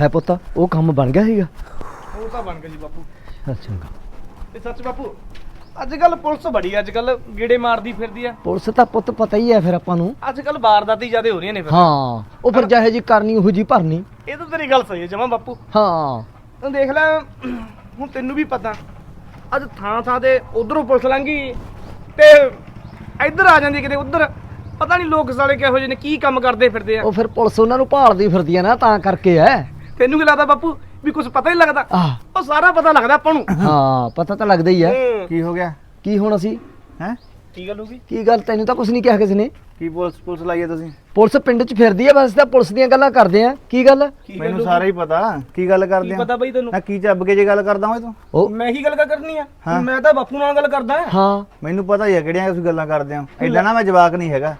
ਹੈ ਪੁੱਤ ਉਹ ਕੰਮ ਬਣ ਗਿਆ ਸੀਗਾ? ਉਹ ਤਾਂ ਬਣ ਗਿਆ ਜੀ ਬਾਪੂ। ਅੱਛਾ ਤੇ ਸੱਚ ਬਾਪੂ ਅੱਜ ਕੱਲ ਪੁਲਿਸ ਬੜੀ ਅੱਜ ਕੱਲ ਗੇੜੇ ਮਾਰਦੀ ਫਿਰਦੀ ਆ। ਪੁਲਿਸ ਤਾਂ ਪੁੱਤ ਪਤਾ ਹੀ ਹੈ ਫਿਰ ਆਪਾਂ ਨੂੰ। ਅੱਜ ਕੱਲ ਵਾਰਦਾਤੀ ਜ਼ਿਆਦਾ ਹੋ ਰਹੀਆਂ ਨੇ ਫਿਰ। ਹਾਂ ਉਹ ਫਿਰ ਜਿਹੇ ਜੀ ਕਰਨੀ ਉਹੋ ਜੀ ਭਰਨੀ। ਇਹ ਤਾਂ ਤੇਰੀ ਗੱਲ ਸਹੀ ਹੈ ਜਮਾ ਬਾਪੂ। ਹਾਂ। ਤੂੰ ਦੇਖ ਲੈ ਹੁਣ ਤੈਨੂੰ ਵੀ ਪਤਾ ਅੱਜ ਥਾਂ ਥਾਂ ਤੇ ਉਧਰੋਂ ਪੁਲਿਸ ਲੰਘੀ ਤੇ ਇੱਧਰ ਆ ਜਾਂਦੀ ਕਿਤੇ ਉਧਰ। ਪਤਾ ਨਹੀਂ ਲੋਕ ਸਾਲੇ ਕਿਹੋ ਜਿਹੇ ਨੇ ਕੀ ਕੰਮ ਕਰਦੇ ਫਿਰਦੇ ਆ। ਉਹ ਫਿਰ ਪੁਲਿਸ ਉਹਨਾਂ ਨੂੰ ਭਾਲਦੀ ਫਿਰਦੀ ਆ ਨਾ ਤਾਂ ਕਰਕੇ ਐ। ਤੈਨੂੰ ਕੀ ਲੱਗਦਾ ਬਾਪੂ ਵੀ ਕੁਝ ਪਤਾ ਹੀ ਨਹੀਂ ਲੱਗਦਾ? ਆਹ। ਉਹ ਸਾਰਾ ਪਤਾ ਲੱਗਦਾ ਆਪਾਂ ਨੂੰ। ਹਾਂ ਪਤਾ ਤਾਂ ਲੱਗਦਾ ਹੀ ਐ। ਹੂੰ। ਕੀ ਹੋ ਗਿਆ? ਕੀ ਹੋਣਾ ਸੀ ਹੈ? ਕੀ ਗੱਲ ਹੋ ਗਈ? ਕੀ ਗੱਲ ਤੈਨੂੰ ਤਾਂ ਕੁਝ ਨਹੀਂ ਕਿਹਾ ਕਿਸੇ ਨੇ। ਕੀ ਪੁਲਿਸ ਪੁਲਿਸ ਲਾਈਏ ਤੁਸੀਂ? ਪੁਲਿਸ ਪਿੰਡ 'ਚ ਫਿਰਦੀ ਆ ਬਸ ਤਾਂ ਪੁਲਿਸ ਦੀਆਂ ਗੱਲਾਂ ਕਰਦੇ ਆ। ਕੀ ਗੱਲ? ਕੀ ਗੱਲ ਮੈਨੂੰ ਹੋ ਸਾਰਾ ਹੀ ਪਤਾ। ਕੀ ਗੱਲ ਗਈ? ਕਰਦੇ ਕੀ ਆ? ਪਤਾ ਬਈ ਤੈਨੂੰ? ਨਾ ਕੀ ਚੱਬ ਕੇ ਜੇ ਗੱਲ ਕਰਦਾ ਹੋਏ ਤੂੰ? ਉਹ ਮੈਂ ਕੀ ਗੱਲ ਕਰ ਕਰਨੀ ਆ। ਹਾਂ। ਮੈਂ ਤਾਂ ਬਾਪੂ ਨਾਲ ਗੱਲ ਕਰਦਾ। ਹਾਂ। ਮੈਨੂੰ ਪਤਾ ਹੀ ਆ ਕਿਹੜੀਆਂ ਤੁਸੀਂ ਗੱਲਾਂ ਕਰਦੇ ਹੋ ਐਡਾ ਨਾ ਮੈਂ ਜਵਾਕ ਨਹੀਂ ਹੈਗਾ।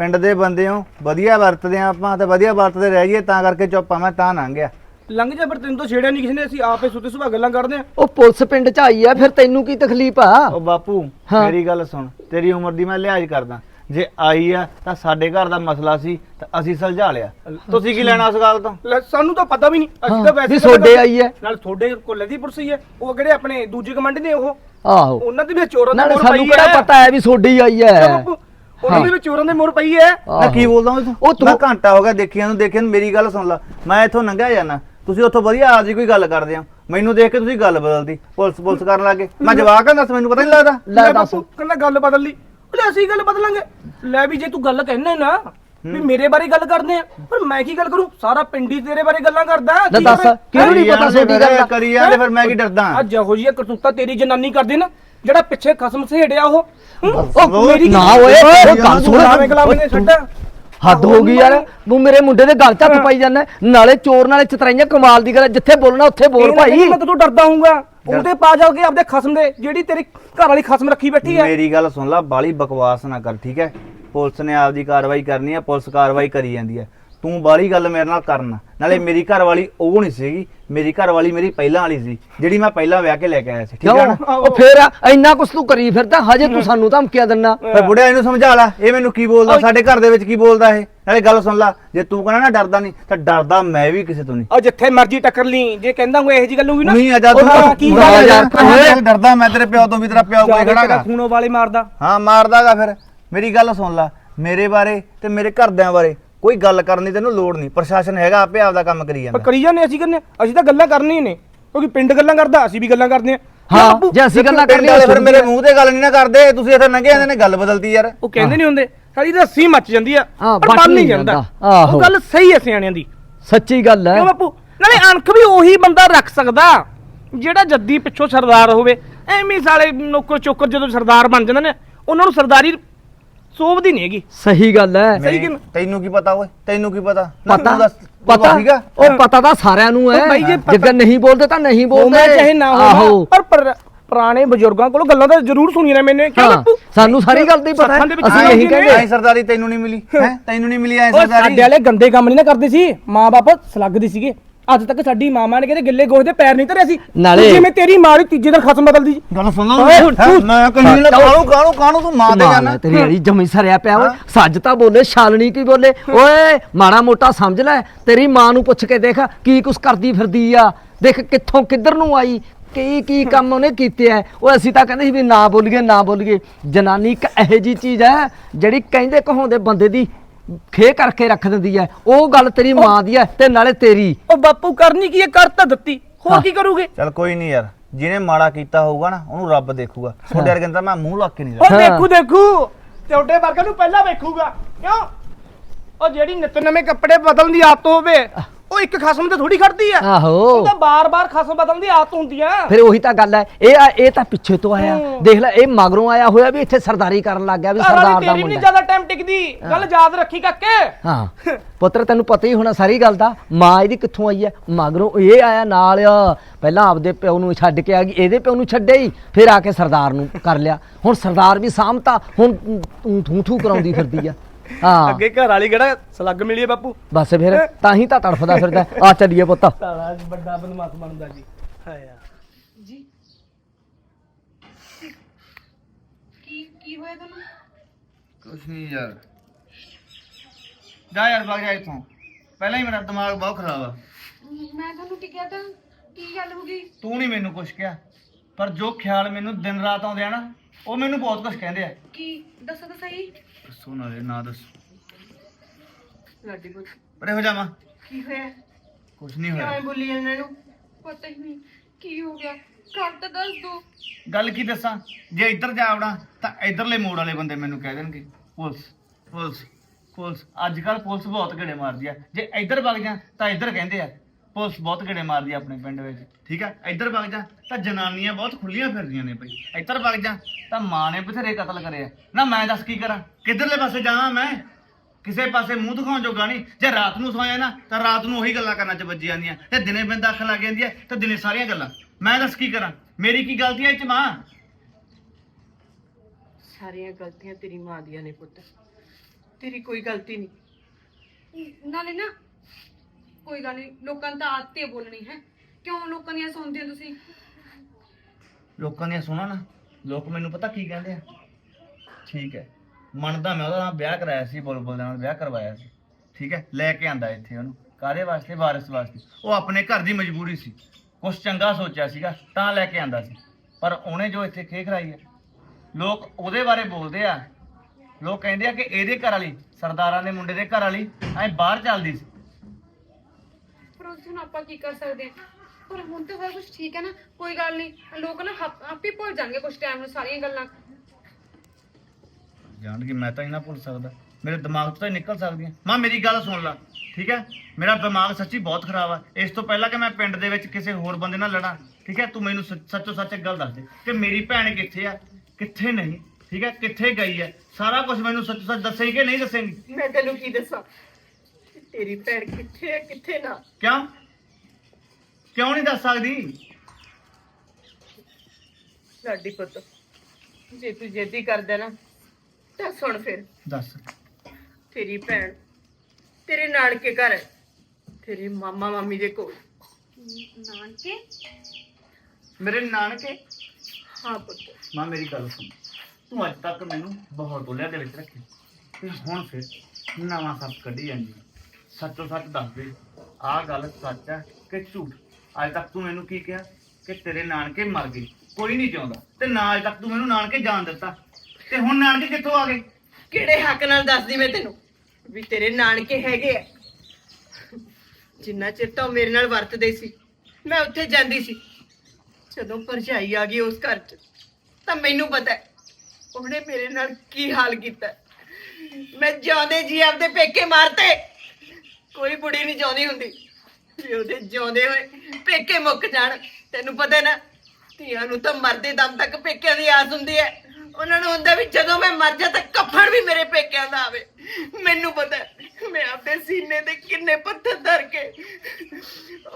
ਪਿੰਡ ਦੇ ਬੰਦੇ ਹੋ ਵਧੀਆ ਵਰਤਦੇ ਆ ਆਪਾਂ ਤੇ ਵਧੀਆ ਵਰਤਦੇ ਰਹਿ ਜਾਈਏ ਤਾਂ ਕਰਕੇ ਚੁੱਪ ਆ ਮੈਂ ਤਾਂ ਲੰਘ ਗਿਆ। ਲੰਘ ਜਾ ਪਰ ਤੈਨੂੰ ਤਾਂ ਛੇੜਿਆ ਨਹੀਂ ਕਿਸੇ ਨੇ ਅਸੀਂ ਆਪੇ ਸੁੱਤੇ ਸੁਭਾ ਗੱਲਾਂ ਕਰਦੇ ਆ ਉਹ ਪੁਲਿਸ ਪਿੰਡ 'ਚ ਆਈ ਆ ਫਿਰ ਤੈਨੂੰ ਕੀ ਤਕਲੀਫ ਆ? ਉਹ ਬਾਪੂ ਹਾਂ। ਮੇਰੀ ਗੱਲ ਸੁਣ ਤੇਰੀ ਉਮਰ ਦੀ ਮੈਂ ਲਿਹਾਜ਼ ਕਰਦਾ। ਜੇ ਆਈ ਆ ਤਾਂ ਸਾਡੇ ਘਰ ਦਾ ਮਸਲਾ ਸੀ ਤਾਂ ਅਸੀਂ ਸੁਲਝਾ ਲਿਆ। ਤੁਸੀਂ ਕੀ ਲੈਣਾ ਉਸ ਗੱਲ ਤੋਂ? ਲੈ, ਸਾਨੂੰ ਤਾਂ ਪਤਾ ਵੀ ਨਹੀਂ ਅਸੀਂ ਹਾਂ, ਤਾਂ ਵੈਸੇ ਵੀ ਤੁਹਾਡੇ। ਆਈ ਹੈ ਨਾਲ ਤੁਹਾਡੇ ਕੋਲੇ ਦੀ ਪੁਲਿਸ ਹੀ ਉਹ ਕਿਹੜੇ ਆਪਣੇ ਦੂਜੇ ਕਮਾਂਡੀ ਨੇ ਉਹ? ਆਹੋ। ਉਹਨਾਂ ਦੀ ਵੀ ਚੋਰਾਂ ਦੇ ਨਾਲੇ ਮੋਰ ਸਾਨੂੰ ਪਈ ਕਿਹੜਾ ਹੈ ਪਤਾ ਹੈ ਵੀ ਸੋਡੀ ਆਈ ਹੈ? ਬਾਪੂ? ਉਹਨਾਂ ਦੀ ਵੀ ਚੋਰਾਂ ਦੇ ਮੋਰ ਪਈ ਹੈ। ਮੈਂ ਕੀ ਬੋਲਦਾ ਹਾਂ ਉਹ ਤੂੰ- ਘੰਟਾ ਹੋ ਗਿਆ ਦੇਖਿਆ ਨੂੰ ਦੇਖਿਆ ਨੂੰ ਮੇਰੀ ਗੱਲ ਸੁਣ ਲਾ। ਮੈਂ ਇੱਥੋਂ ਲੰਘਿਆ ਜਾਣਾ ਤੁਸੀਂ ਉੱਥੋਂ ਵਧੀਆ ਆਜੀ ਕੋਈ ਗੱਲ ਕਰਦੇ ਹੋ। ਮੈਨੂੰ ਦੇਖ ਕੇ ਤੁਸੀਂ ਗੱਲ ਬਦਲਦੀ। ਪੁਲਿਸ ਪੁਲਿਸ ਕਰਨ ਲੱਗੇ ਮੈਂ ਜਵਾਕ ਹਾਂ ਦੱਸ ਮੈਨੂੰ ਪਤਾ ਨਹੀਂ ਲੱਗਦਾ। ਲੈ ਦੱਸ। ਕਹਿੰਦਾ ਗੱਲ ਬਦਲ ਲਈ। ਉਹ ਲੈ ਅਸੀਂ ਗੱਲ ਬਦਲਾਂਗੇ। ਲੈ ਵੀ ਜੇ ਤੂੰ ਗੱਲ ਕਹਿਣਾ ਨਾ ਵੀ ਮੇਰੇ ਬਾਰੇ ਗੱਲ ਕਰਦੇ ਆ ਪਰ ਮੈਂ ਕੀ ਗੱਲ ਕਰੂੰ? ਸਾਰਾ ਪਿੰਡੀ ਤੇਰੇ ਬਾਰੇ ਗੱਲਾਂ ਕਰਦਾ। ਦੱਸ? ਕਿਹਨੂੰ ਨੀ ਕਰੀ ਪਤਾ ਤੁਹਾਡੀ ਗੱਲ ਕਰੀ ਜਾਂਦੇ ਫਿਰ ਮੈਂ ਕੀ ਡਰਦਾ? ਅੱਜ ਇਹੋ ਜਿਹੀ ਕਰਤੂਤਾ ਤੇਰੀ ਜਨਾਨੀ ਕਰਦੇ ਨਾ। ਜਿਹੜਾ ਪਿੱਛੇ ਖਸਮ ਸਹੇੜਿਆ ਉਹ ਹੂੰ? ਉਹ ਮੇਰੀ ਨਾ ਓਏ ਉਹ ਗੱਲ ਸੁਣ ਗੁਲਾਮੇ ਗੁਲਾਮੇ ਨੇ ਛੱਡ ਹੱਦ ਹੋ ਗਈ ਯਾਰ। ਤੂੰ ਮੇਰੇ ਮੁੰਡੇ ਦੇ ਗਲ 'ਚ ਹੱਥ ਪਾਈ ਜਾਂਦਾ ਨਾਲੇ ਚੋਰ ਨਾਲੇ ਚਤਰਾਈਆਂ ਕਮਾਲ ਦੀ ਗੱਲ ਹੈ, ਜਿੱਥੇ ਬੋਲਣਾ ਉੱਥੇ ਬੋਲ ਭਾਈ। ਮੈਂ ਤੈਨੂੰ ਡਰਦਾ ਹੂੰਗਾ ਉਹਦੇ ਪਾ ਜਾਓਗੇ ਆਪਦੇ ਖਸਮ ਦੇ ਜਿਹੜੀ ਤੇਰੀ ਘਰ ਵਾਲੀ ਖਸਮ ਰੱਖੀ ਬੈਠੀ ਹੈ। ਮੇਰੀ ਗੱਲ ਸੁਣ ਲਾ ਬਾਲੀ ਬਕਵਾਸ ਨਾ ਕਰ ਠੀਕ ਹੈ? ਪੁਲਿਸ ਨੇ ਆਪਦੀ ਕਾਰਵਾਈ ਕਰਨੀ ਹੈ ਪੁਲਿਸ ਕਾਰਵਾਈ ਕਰੀ ਜਾਂਦੀ ਹੈ। ਤੂੰ ਬਾਲੀ ਗੱਲ ਮੇਰੇ ਨਾਲ ਕਰਨ। ਨਾਲੇ ਮੇਰੀ ਘਰ ਵਾਲੀ ਉਹ ਨਹੀਂ ਸੀਗੀ ਮੇਰੀ ਘਰ ਵਾਲੀ ਮੇਰੀ ਪਹਿਲਾਂ ਵਾਲੀ ਸੀ ਜਿਹੜੀ ਮੈਂ ਪਹਿਲਾਂ ਵਿਆਹ ਕੇ ਲੈ ਕੇ ਆਇਆ ਸੀ ਠੀਕ ਹੈ ਨਾ? ਕਿਉਂ? ਉਹ ਫੇਰ ਇੰਨਾ ਕੁਛ ਤੂੰ ਕਰੀ ਫਿਰਦਾ ਹਜੇ ਤੂੰ ਸਾਨੂੰ ਧਮਕੀਆਂ ਦਿੰਨਾ ਪਰ ਬੁੜਿਆ ਇਹਨੂੰ ਸਮਝਾ ਲੈ ਇਹ ਮੈਨੂੰ ਕੀ ਬੋਲਦਾ ਸਾਡੇ ਘਰ ਦੇ ਵਿੱਚ ਕੀ ਬੋਲਦਾ ਇਹ? ਨਾਲੇ ਗੱਲ ਸੁਣ ਲੈ ਜੇ ਤੂੰ ਕਹਿੰਦਾ ਨਾ ਡਰਦਾ ਨਹੀਂ ਤਾਂ ਡਰਦਾ ਮੈਂ ਵੀ ਕਿਸੇ ਤੋਂ ਨਹੀਂ। ਉਹ ਜਿੱਥੇ ਮਰਜ਼ੀ ਟੱਕਰ ਲਈ ਜੇ ਕਹਿੰਦਾ ਹੂੰ ਇਹੋ ਜਿਹੀ ਗੱਲ ਹੋਊਗੀ ਨਾ ਨਹੀਂ ਅਜਾ ਉਹ ਹਾਂ, ਕੀ ਗੱਲ ਯਾਰ, ਯਾਰ ਓਏ। ਡਰਦਾ ਮੈਂ ਤੇਰੇ ਪਿਓ ਤੋਂ ਵੀ ਤੇਰਾ ਪਿਓ ਕੋਈ ਖੜਾਗਾ ਖੂਨੋ ਵਾਲੇ ਮਾਰਦਾ। ਹਾਂ ਮਾਰਦਾਗਾ ਫਿਰ। ਮੇਰੀ ਗੱਲ ਸੁਣ ਲੈ ਮੇਰੇ ਬਾਰੇ ਤੇ ਮੇਰੇ ਘਰਦਿਆਂ ਬਾਰੇ ਕੋਈ ਗੱਲ ਕਰਨ ਦੀ ਤੈਨੂੰ ਲੋੜ ਨਹੀਂ ਪ੍ਰਸ਼ਾਸਨ ਹੈਗਾ ਆਪੇ ਆਪਦਾ ਕੰਮ ਕਰੀ ਪਰ ਜਾਂਦਾ ਕਰੀ ਜਾਂਦੇ ਅਸੀਂ ਕਰਨੇ ਅਸੀਂ ਤਾਂ ਗੱਲਾਂ ਕਰਨੀਆਂ ਨੇ ਕਿਉਂਕਿ ਪਿੰਡ ਗੱਲਾਂ ਕਰਦਾ ਅਸੀਂ ਵੀ ਗੱਲਾਂ ਕਰਦੇ ਆ। ਹਾਂ ਜੇ ਅਸੀਂ ਗੱਲਾਂ ਕਰਨੀਆਂ ਵਾਲੇ ਫਿਰ ਮੇਰੇ। ਮੂੰਹ ਤੇ ਗੱਲ ਨਹੀਂ ਨਾ ਕਰਦੇ ਤੁਸੀਂ ਇੱਥੇ ਲੰਘੇ ਜਾਂਦੇ ਨੇ ਗੱਲ ਬਦਲਦੀ ਯਾਰ। ਉਹ ਕਹਿੰਦੇ ਨਹੀਂ ਹੁੰਦੇ ਸਾਡੀ ਰੱਸੀ ਮੱਚ ਜਾਂਦੀ ਆ ਹਾਂ, ਪਰ ਬਣ ਨਹੀਂ ਜਾਂਦਾ। ਉਹ ਗੱਲ ਸਹੀ ਹੈ ਸਿਆਣਿਆਂ ਦੀ। ਸੱਚੀ ਗੱਲ ਹੈ। ਕਿਉਂ ਬਾਪੂ? ਨਾਲੇ ਅਣਖ ਵੀ ਉਹੀ ਬੰਦਾ ਰੱਖ ਸਕਦਾ ਜਿਹੜਾ ਜੱਦੀ ਪਿੱਛੋਂ ਸਰਦਾਰ ਹੋਵੇ। ਐਵੇਂ ਹੀ ਸਾਲੇ ਨੌਕਰ ਚੋਕਰ ਜਦੋਂ ਸਰਦਾਰ ਬਣ ਜਾਂਦੇ ਨੇ ਉਹਨਾਂ ਨੂੰ ਸਰਦਾਰੀ ਸੋਭਦੀ ਨਹੀਂ ਹੈਗੀ। ਸਹੀ ਗੱਲ ਹੈ। ਸਹੀ ਨਹੀਂ, ਕਿ ਨਾ? ਤੈਨੂੰ ਕੀ ਪਤਾ ਓਏ ਤੈਨੂੰ ਕੀ ਪਤਾ? ਪਤਾ ਤੂੰ ਦੱਸ, ਤੂੰ ਪਤਾ। ਠੀਕ ਆ? ਉਹ ਪਤਾ ਤਾਂ ਸਾਰਿਆਂ ਨੂੰ ਹੈ। ਉਹ ਬਾਈ ਜੇ ਪਤਾ- ਜਿੱਦਾਂ ਨਹੀਂ ਬੋਲਦੇ ਤਾਂ ਨਹੀਂ ਹੋਵੇ ਬੋਲਦੇ। ਚਾਹੇ ਨਾ ਆਹੋ। ਹੋਵੇ ਪਰ ਪਰ- ਪੁਰਾਣੇ ਬਜ਼ੁਰਗਾਂ ਕੋਲੋਂ ਗੱਲਾਂ ਤਾਂ ਜ਼ਰੂਰ ਸੁਣੀਆਂ ਨੇ ਮੈਨੇ। ਕਿਉਂ ਹਾਂ ਬਾਪੂ? ਸਾਨੂੰ ਸਾਰੀ ਗੱਲ ਦੀ ਪਤਾ ਸੱਥਾਂ ਦੇ ਹੈ ਵਿੱਚ ਅਸੀਂ ਇਹੀ ਨੇ। ਕਹਿੰਦੇ ਐ ਸਰਦਾਰੀ ਤੈਨੂੰ ਨਹੀਂ ਮਿਲੀ ਹੈ? ਤੈਨੂੰ ਨਹੀਂ ਮਿਲੀ ਐ ਉਹ ਸਰਦਾਰੀ। ਸਾਡੇ ਵਾਲੇ ਗੰਦੇ ਕੰਮ ਨਹੀਂ ਨਾ ਕਰਦੇ ਸੀ। ਮਾਂ-ਬਾਪ ਸਲੱਗਦੇ ਸੀਗੇ। ਅੱਜ ਤੱਕ ਸਾਡੀ ਮਾਮਾ ਨੇ ਕਿਤੇ ਗਿੱਲੇ ਗੋਹੇ ਦੇ ਪੈਰ ਨਹੀਂ ਧਰਿਆ ਸੀ। ਨਾਲੇ- ਤੂੰ ਜਿਵੇਂ ਤੇਰੀ ਮਾਂ ਦੀ ਤੀਜੇ ਦਿਨ ਖਸਮ ਬਦਲਦੀ। ਗੱਲ ਸੁਣ ਓਏ, ਲੈ ਤੂੰ- ਮੈਂ ਕਹਿੰਦੀ ਨਾ ਕਾਣੂ ਕਾਣੂ ਕਾਣੂ ਤੂੰ ਮਾਂ ਦੇ ਕਮਾਲ ਜਾਣਾ ਹੈ ਤੇਰੀ ਅੜੀ ਜਮੀ ਸਰਿਆ ਪਿਆ ਓਏ ਸੱਜ ਤਾਂ ਬੋਲੇ ਛਾਲਣੀ ਕੀ ਬੋਲੇ? ਓਏ ਮਾੜਾ ਮੋਟਾ ਸਮਝ ਲੈ। ਤੇਰੀ ਮਾਂ ਨੂੰ ਪੁੱਛ ਕੇ ਦੇਖ ਕੀ ਕੁਛ ਕਰਦੀ ਫਿਰਦੀ ਆ। ਦੇਖ ਕਿੱਥੋਂ ਕਿੱਧਰ ਨੂੰ ਆਈ? ਕੀ ਕੀ ਕੰਮ ਉਹਨੇ ਕੀਤੇ ਐ ਉਹ ਅਸੀਂ ਤਾਂ ਕਹਿੰਦੇ ਸੀ ਵੀ ਨਾ ਬੋਲੀਏ ਨਾ ਬੋਲੀਏ। ਜਨਾਨੀ ਇੱਕ ਇਹੋ ਜੀ ਚੀਜ਼ ਐ ਜਿਹੜੀ ਕਹਿੰਦੇ ਕਹਾਉਂਦੇ ਬੰਦੇ ਦੀ ਖੇ ਕਰਕੇ ਰੱਖ ਦਿੰਦੀ ਐ। ਉਹ ਗੱਲ ਤੇਰੀ ਮਾਂ ਦੀ ਐ ਤੇ ਨਾਲੇ ਤੇਰੀ। ਉਹ ਬਾਪੂ ਕਰਨੀ ਕੀ ਹੈ ਕਰ ਤਾਂ ਦਿੱਤੀ। ਹੋਰ ਕੀ ਕਰੂਗੇ? ਚੱਲ ਕੋਈ ਨਹੀਂ ਯਾਰ। ਜਿਹਨੇ ਮਾੜਾ ਕੀਤਾ ਹੋਊਗਾ ਨਾ ਉਹਨੂੰ ਰੱਬ ਦੇਖੂਗਾ। ਤੁਹਾਡੇ ਵਰਗੇ ਨੂੰ ਤਾਂ ਮੈਂ ਮੂੰਹ ਲਾ ਕੇ ਨਹੀਂ ਉਹ। ਦੇਖੂ ਦੇਖੂ। ਤੁਹਾਡੇ ਵਰਗਾ ਨੂੰ ਪਹਿਲਾਂ ਵੇਖੂਗਾ। ਕਿਉਂ? ਉਹ ਜਿਹੜੀ ਨਿਤ ਨਵੇਂ ਕੱਪੜੇ ਬਦਲਣ ਦੀ ਆਦਤ ਹੋਵੇ ਉਹ ਇੱਕ ਖਸਮ ਤੇ ਥੋੜੀ ਖੜਦੀ ਆ। ਆਹੋ। ਉਹ ਤਾਂ ਬਾਰ-ਬਾਰ ਖਸਮ ਬਦਲਣ ਦੀ ਆਦਤ ਹੁੰਦੀ ਆ। ਫਿਰ ਉਹੀ ਤਾਂ ਗੱਲ ਐ ਇਹ ਆ- ਇਹ ਤਾਂ ਪਿੱਛੇ ਤੋਂ ਆਇਆ। ਹੂੰ। ਦੇਖ ਲੈ ਇਹ ਮਗਰੋਂ ਆਇਆ ਹੋਇਆ ਵੀ ਇੱਥੇ ਸਰਦਾਰੀ ਕਰਨ ਲੱਗ ਗਿਆ ਵੀ ਘਰ ਸਰਦਾਰ ਵਾਲੀ ਦਾ ਤੇਰੀ ਵੀ ਨਹੀਂ ਮੁੰਡਾ ਜ਼ਿਆਦਾ ਟਾਈਮ ਟਿਕਦੀ। ਗੱਲ ਯਾਦ ਰੱਖੀ ਕਾਕੇ। ਹਾਂ। ਪੁੱਤਰ ਤੈਨੂੰ ਪਤਾ ਹੀ ਹੋਣਾ ਸਾਰੀ ਗੱਲ ਦਾ। ਮਾਂ ਇਹਦੀ ਕਿੱਥੋਂ ਆਈ ਹੈ ਮਗਰੋਂ ਇਹ ਆਇਆ ਨਾਲ। ਪਹਿਲਾਂ ਆਪਦੇ ਪਿਓ ਨੂੰ ਛੱਡ ਕੇ ਆ ਗਈ ਇਹਦੇ ਪਿਓ ਨੂੰ ਛੱਡਿਆ ਹੀ। ਫਿਰ ਆ ਕੇ ਸਰਦਾਰ ਨੂੰ ਕਰ ਲਿਆ। ਹੁਣ ਸਰਦਾਰ ਵੀ ਸਾਹਮਤਾ ਹੁਣ ਤੂੰ ਥੂ ਥੂ ਕਰਾਉਂਦੀ ਫਿਰਦੀ ਆ। ਹਾਂ। ਅੱਗੇ ਘਰ ਵਾਲੀ ਕਿਹੜਾ ਸਲੱਗ ਮਿਲੀ ਹੈ ਬਾਪੂ? ਬਸ ਫਿਰ ਤਾਂ ਹੀ ਤਾਂ ਤੜਫਦਾ ਫਿਰਦਾ। ਆ ਚੱਲੀਏ ਪੁੱਤ। ਸਾਲਾ ਵੱਡਾ ਬਦਮਾਸ਼ ਬਣਦਾ ਜੀ। ਹਾਇਆ ਕੀ ਕੀ ਹੋਇਆ ਤੁਹਾਨੂੰ? ਕੁਛ ਨਹੀਂ ਯਾਰ। ਜਾ ਯਾਰ ਭਾਗ ਜਾ ਇੱਥੋਂ। ਪਹਿਲਾਂ ਹੀ ਮੇਰਾ ਦਿਮਾਗ ਬਹੁਤ ਖਰਾਬ ਆ। ਮੈਂ ਤੁਹਾਨੂੰ ਕੀ ਕਿਹਾ ਤਾਂ? ਕੀ ਗੱਲ ਹੋ ਗਈ? ਤੂੰ ਨਹੀਂ ਮੈਨੂੰ ਕੁਛ ਕਿਹਾ। ਪਰ ਜੋ ਖਿਆਲ ਮੈਨੂੰ ਦਿਨ ਰਾਤ ਆਉਂਦੇ ਆ ਨਾ ਉਹ ਮੈਨੂੰ ਬਹੁਤ ਕੁਝ ਕਹਿੰਦੇ ਆ। ਕੀ? ਦੱਸੋ ਤਾਂ ਸਹੀ। ਦੱਸੋ ਨਾਲੇ ਨਾ ਦੱਸ। ਲਾਡੀ ਬੋਲ ਪਰੇ ਹੋ ਜਾਵਾਂ ਕੀ ਹੋਇਆ? ਕੁਛ ਨਹੀਂ ਕਿਉਂ ਹੋਇਆ। ਐਂ ਬੋਲੀ ਇਹਨਾਂ ਨੂੰ? ਪਤਾ ਹੀ ਨਹੀਂ ਕੀ ਹੋ ਗਿਆ। ਘਰ ਤਾਂ ਦੱਸ ਦੋ। ਗੱਲ ਕੀ ਦੱਸਾਂ? ਜੇ ਇੱਧਰ ਜਾਵੜਾ ਤਾਂ ਇੱਧਰਲੇ ਮੋੜ ਵਾਲੇ ਬੰਦੇ ਮੈਨੂੰ ਕਹਿ ਦੇਣਗੇ ਪੁਲਿਸ ਪੁਲਿਸ ਪੁਲਿਸ। ਅੱਜ ਕੱਲ ਪੁਲਿਸ ਬਹੁਤ ਗੇੜੇ ਮਾਰਦੀ ਆ। ਜੇ ਇੱਧਰ ਵਗ ਜਾ ਤਾਂ ਇੱਧਰ ਕਹਿੰਦੇ ਆ ਪੁਲਿਸ ਬਹੁਤ ਗੇੜੇ ਮਾਰਦੀ ਆ ਆਪਣੇ ਪਿੰਡ ਵਿੱਚ। ਠੀਕ ਆ? ਇੱਧਰ ਵਗ ਜਾ ਤਾਂ ਜਨਾਨੀਆਂ ਬਹੁਤ ਖੁੱਲੀਆਂ ਫਿਰਦੀਆਂ ਨੇ ਬਈ। ਇੱਧਰ ਵਗ ਜਾ ਤਾਂ ਮਾਂ ਨੇ ਬਥੇਰੇ ਕਤਲ ਕਰੇ ਆ। ਨਾ ਮੈਂ ਦੱਸ ਕੀ ਕਰਾਂ? ਕਿੱਧਰਲੇ ਪਾਸੇ ਜਾਵਾਂ ਮੈਂ? ਕਿਸੇ ਪਾਸੇ ਮੂੰਹ ਦਿਖਾਉਣ ਜੋਗਾ ਨਹੀਂ। ਜੇ ਰਾਤ ਨੂੰ ਸੋਇਆ ਨਾ ਤਾਂ ਰਾਤ ਨੂੰ ਉਹੀ ਗੱਲਾਂ ਕਰਨਾ ਚ ਵੱਜੀ ਜਾਂਦੀਆਂ। ਤੇ ਦਿਨੇ ਬੰਦਾ ਅੱਖ ਲੱਗ ਜਾਂਦੀ ਹੈ ਤਾਂ ਦਿਨੇ ਸਾਰੀਆਂ ਗੱਲਾਂ। ਮੈਂ ਦੱਸ ਕੀ ਕਰਾਂ? ਮੇਰੀ ਕੀ ਗਲਤੀ ਹੈ ਇਹ ਚ ਮਾਂ? ਸਾਰੀਆਂ ਗਲਤੀਆਂ ਤੇਰੀ ਮਾਂ ਦੀਆਂ ਨੇ ਪੁੱਤ। ਤੇਰੀ ਕੋਈ ਗਲਤੀ ਨਹੀਂ। ਨਾਲੇ ਨਾ ਕੋਈ ਗੱਲ ਨਹੀਂ ਲੋਕਾਂ ਨੂੰ ਤਾਂ ਆਦਤ ਹੀ ਹੈ ਬੋਲਣੀ ਹੈ। ਕਿਉਂ ਲੋਕਾਂ ਦੀਆਂ ਸੁਣਦੇ ਹੋ ਤੁਸੀਂ? ਲੋਕਾਂ ਦੀਆਂ ਸੁਣਾ ਨਾ, ਲੋਕ ਮੈਨੂੰ ਪਤਾ ਕੀ ਕਹਿੰਦੇ ਆ? ਠੀਕ ਹੈ, ਮੰਨਦਾ ਮੈਂ ਉਹਦਾ ਨਾਲ ਵਿਆਹ ਕਰਾਇਆ ਸੀ, ਬੁਲਬੁਲ ਦੇ ਨਾਲ ਵਿਆਹ ਕਰਵਾਇਆ ਸੀ। ਠੀਕ ਹੈ, ਲੈ ਕੇ ਆਂਦਾ ਇੱਥੇ ਉਹਨੂੰ ਕਾਦੇ ਵਾਸਤੇ? ਵਾਰਿਸ ਵਾਸਤੇ। ਉਹ ਆਪਣੇ ਘਰ ਦੀ ਮਜਬੂਰੀ ਸੀ, ਕੁਛ ਚੰਗਾ ਸੋਚਿਆ ਸੀਗਾ, ਤਾਂ ਲੈ ਕੇ ਆਂਦਾ ਸੀ। ਪਰ ਉਹਨੇ ਜੋ ਇੱਥੇ ਖੇ ਖਰਾਈ ਹੈ, ਲੋਕ ਉਹਦੇ ਬਾਰੇ ਬੋਲਦੇ ਆ। ਲੋਕ ਕਹਿੰਦੇ ਆ ਕਿ ਇਹਦੇ ਘਰ ਵਾਲੀ, ਸਰਦਾਰਾਂ ਦੇ ਮੁੰਡੇ ਦੇ ਘਰ ਵਾਲੀ, ਐ ਬਾਹਰ ਚੱਲਦੀ ਸੀ। ਉਸ ਨੂੰ ਆਪਾਂ ਕੀ ਕਰ ਸਕਦੇ ਹਾਂ। ਪਰ ਹੁਣ ਤਾਂ ਸਾਰਾ ਕੁਝ ਠੀਕ ਹੈ ਨਾ ਕੋਈ ਗੱਲ ਨਹੀਂ। ਲੋਕ ਨਾ ਹੱਪ- ਆਪੇ ਭੁੱਲ ਜਾਣਗੇ ਕੁਝ ਟਾਈਮ ਨੂੰ ਸਾਰੀਆਂ ਗੱਲਾਂ। ਜਾਣ ਕੇ ਮੈਂ ਤਾਂ ਨਹੀਂ ਨਾ ਭੁੱਲ ਸਕਦਾ। ਮੇਰੇ ਦਿਮਾਗ ਤੋਂ ਤਾਂ ਇਹ ਨਿਕਲ ਸਕਦੀਆਂ। ਮਾਂ ਮੇਰੀ ਗੱਲ ਸੁਣ ਲੈ ਠੀਕ ਹੈ? ਮੇਰਾ ਦਿਮਾਗ ਸੱਚੀ ਬਹੁਤ ਖਰਾਬ ਆ। ਇਸ ਤੋਂ ਪਹਿਲਾਂ ਕਿ ਮੈਂ ਪਿੰਡ ਦੇ ਵਿੱਚ ਕਿਸੇ ਹੋਰ ਬੰਦੇ ਨਾਲ ਲੜਾਂ ਠੀਕ ਹੈ? ਤੂੰ ਮੈਨੂੰ ਸੱਚ- ਸੱਚੋ ਸੱਚ ਇੱਕ ਗੱਲ ਦੱਸ ਦੇ ਕਿ ਮੇਰੀ ਭੈਣ ਕਿੱਥੇ ਆ ਕਿੱਥੇ ਨਹੀਂ ਠੀਕ ਹੈ? ਕਿੱਥੇ ਗਈ ਹੈ? ਸਾਰਾ ਕੁਝ ਮੈਨੂੰ ਸੱਚ ਸੱਚ ਦੱਸੇਗੀ ਕਿ ਨਹੀਂ ਦੱਸੇਗੀ? ਮੈਂ ਤੈਨੂੰ ਕੀ ਦੱਸਾਂ? ਤੇਰੀ ਭੈਣ ਕਿੱਥੇ ਹੈ ਕਿੱਥੇ ਨਾ? ਕਿਉਂ? ਕਿਉਂ ਨਹੀਂ ਦੱਸ ਸਕਦੀ? ਲਾਡੀ ਪੁੱਤ ਜੇ ਤੂੰ ਜੇਦੀ ਕਰਦਾ ਨਾ ਤਾਂ ਸੁਣ ਫਿਰ। ਦੱਸ। ਤੇਰੀ ਭੈਣ ਤੇਰੇ ਨਾਨਕੇ ਘਰ ਹੈ ਤੇਰੇ ਮਾਮਾ ਮਾਮੀ ਦੇ ਕੋਲ। ਨਾਨਕੇ? ਮੇਰੇ ਨਾਨਕੇ? ਹਾਂ ਪੁੱਤ। ਮਾਂ ਮੇਰੀ ਗੱਲ ਸੁਣ। ਤੂੰ ਅੱਜ ਤੱਕ ਮੈਨੂੰ ਬਹੁਤ ਬੋਲਿਆ ਦੇ ਵਿੱਚ ਰੱਖੀ ਤੇ ਹੁਣ ਫਿਰ ਨਵਾਂ ਸੱਚ ਕੱਢੀ ਜਾਂਦੀ। ਹੈ। ਸੱਚੋ ਸੱਚ ਦੱਸ ਦੇ। ਆਹ ਗੱਲ ਸੱਚ ਹੈ ਕਿ ਝੂਠ? ਅੱਜ ਤੱਕ ਤੂੰ ਮੈਨੂੰ ਕੀ ਕਿਹਾ? ਕਿ ਤੇਰੇ ਨਾਨਕੇ ਮਰ ਗਏ। ਕੋਈ ਨਹੀਂ ਚਾਹੁੰਦਾ ਤੇ ਨਾ ਅੱਜ ਤੱਕ ਤੂੰ ਮੈਨੂੰ ਨਾਨਕੇ ਜਾਣ ਦਿੱਤਾ। ਤੇ ਹੁਣ ਨਾਨਕੇ ਕਿੱਥੋਂ ਆ ਗਏ? ਕਿਹੜੇ ਹੱਕ ਨਾਲ ਦੱਸਦੀ ਮੈਂ ਤੈਨੂੰ? ਵੀ ਤੇਰੇ ਨਾਨਕੇ ਹੈਗੇ ਆ। ਜਿੰਨਾ ਚਿਰ ਤਾਂ ਉਹ ਮੇਰੇ ਨਾਲ ਵਰਤਦੇ ਸੀ, ਮੈਂ ਉੱਥੇ ਜਾਂਦੀ ਸੀ। ਜਦੋਂ ਭਰਜਾਈ ਆ ਗਈ ਉਸ ਘਰ 'ਚ, ਤਾਂ ਮੈਨੂੰ ਪਤਾ ਹੈ, ਉਹਨੇ ਮੇਰੇ ਨਾਲ ਕੀ ਹਾਲ ਕੀਤਾ। ਮੈਂ ਜਿਉਂਦੇ ਜੀ ਆਪਦੇ ਪੇਕੇ ਮਾਰਤੇ। ਕੋਈ ਬੁੜੀ ਨਹੀਂ ਚਾਹੁੰਦੀ ਹੁੰਦੀ। ਵੀ ਉਹਦੇ ਜਿਉਂਦੇ ਹੋਏ ਪੇਕੇ ਮੁੱਕ ਜਾਣ। ਤੈਨੂੰ ਪਤਾ ਨਾ ਧੀਆਂ ਨੂੰ ਤਾਂ ਮਰਦੇ ਦਮ ਤੱਕ ਪੇਕਿਆਂ ਦੀ ਆਸ ਹੁੰਦੀ ਹੈ ਉਹਨਾਂ ਨੂੰ ਹੁੰਦਾ ਵੀ ਜਦੋਂ ਮੈਂ ਮਰ ਜਾ ਤਾਂ ਕਫਨ ਵੀ ਮੇਰੇ ਪੇਕਿਆਂ ਦਾ ਆਵੇ। ਮੈਨੂੰ ਪਤਾ ਮੈਂ ਆਪਦੇ ਸੀਨੇ ਤੇ ਕਿੰਨੇ ਪੱਥਰ ਧਰ ਕੇ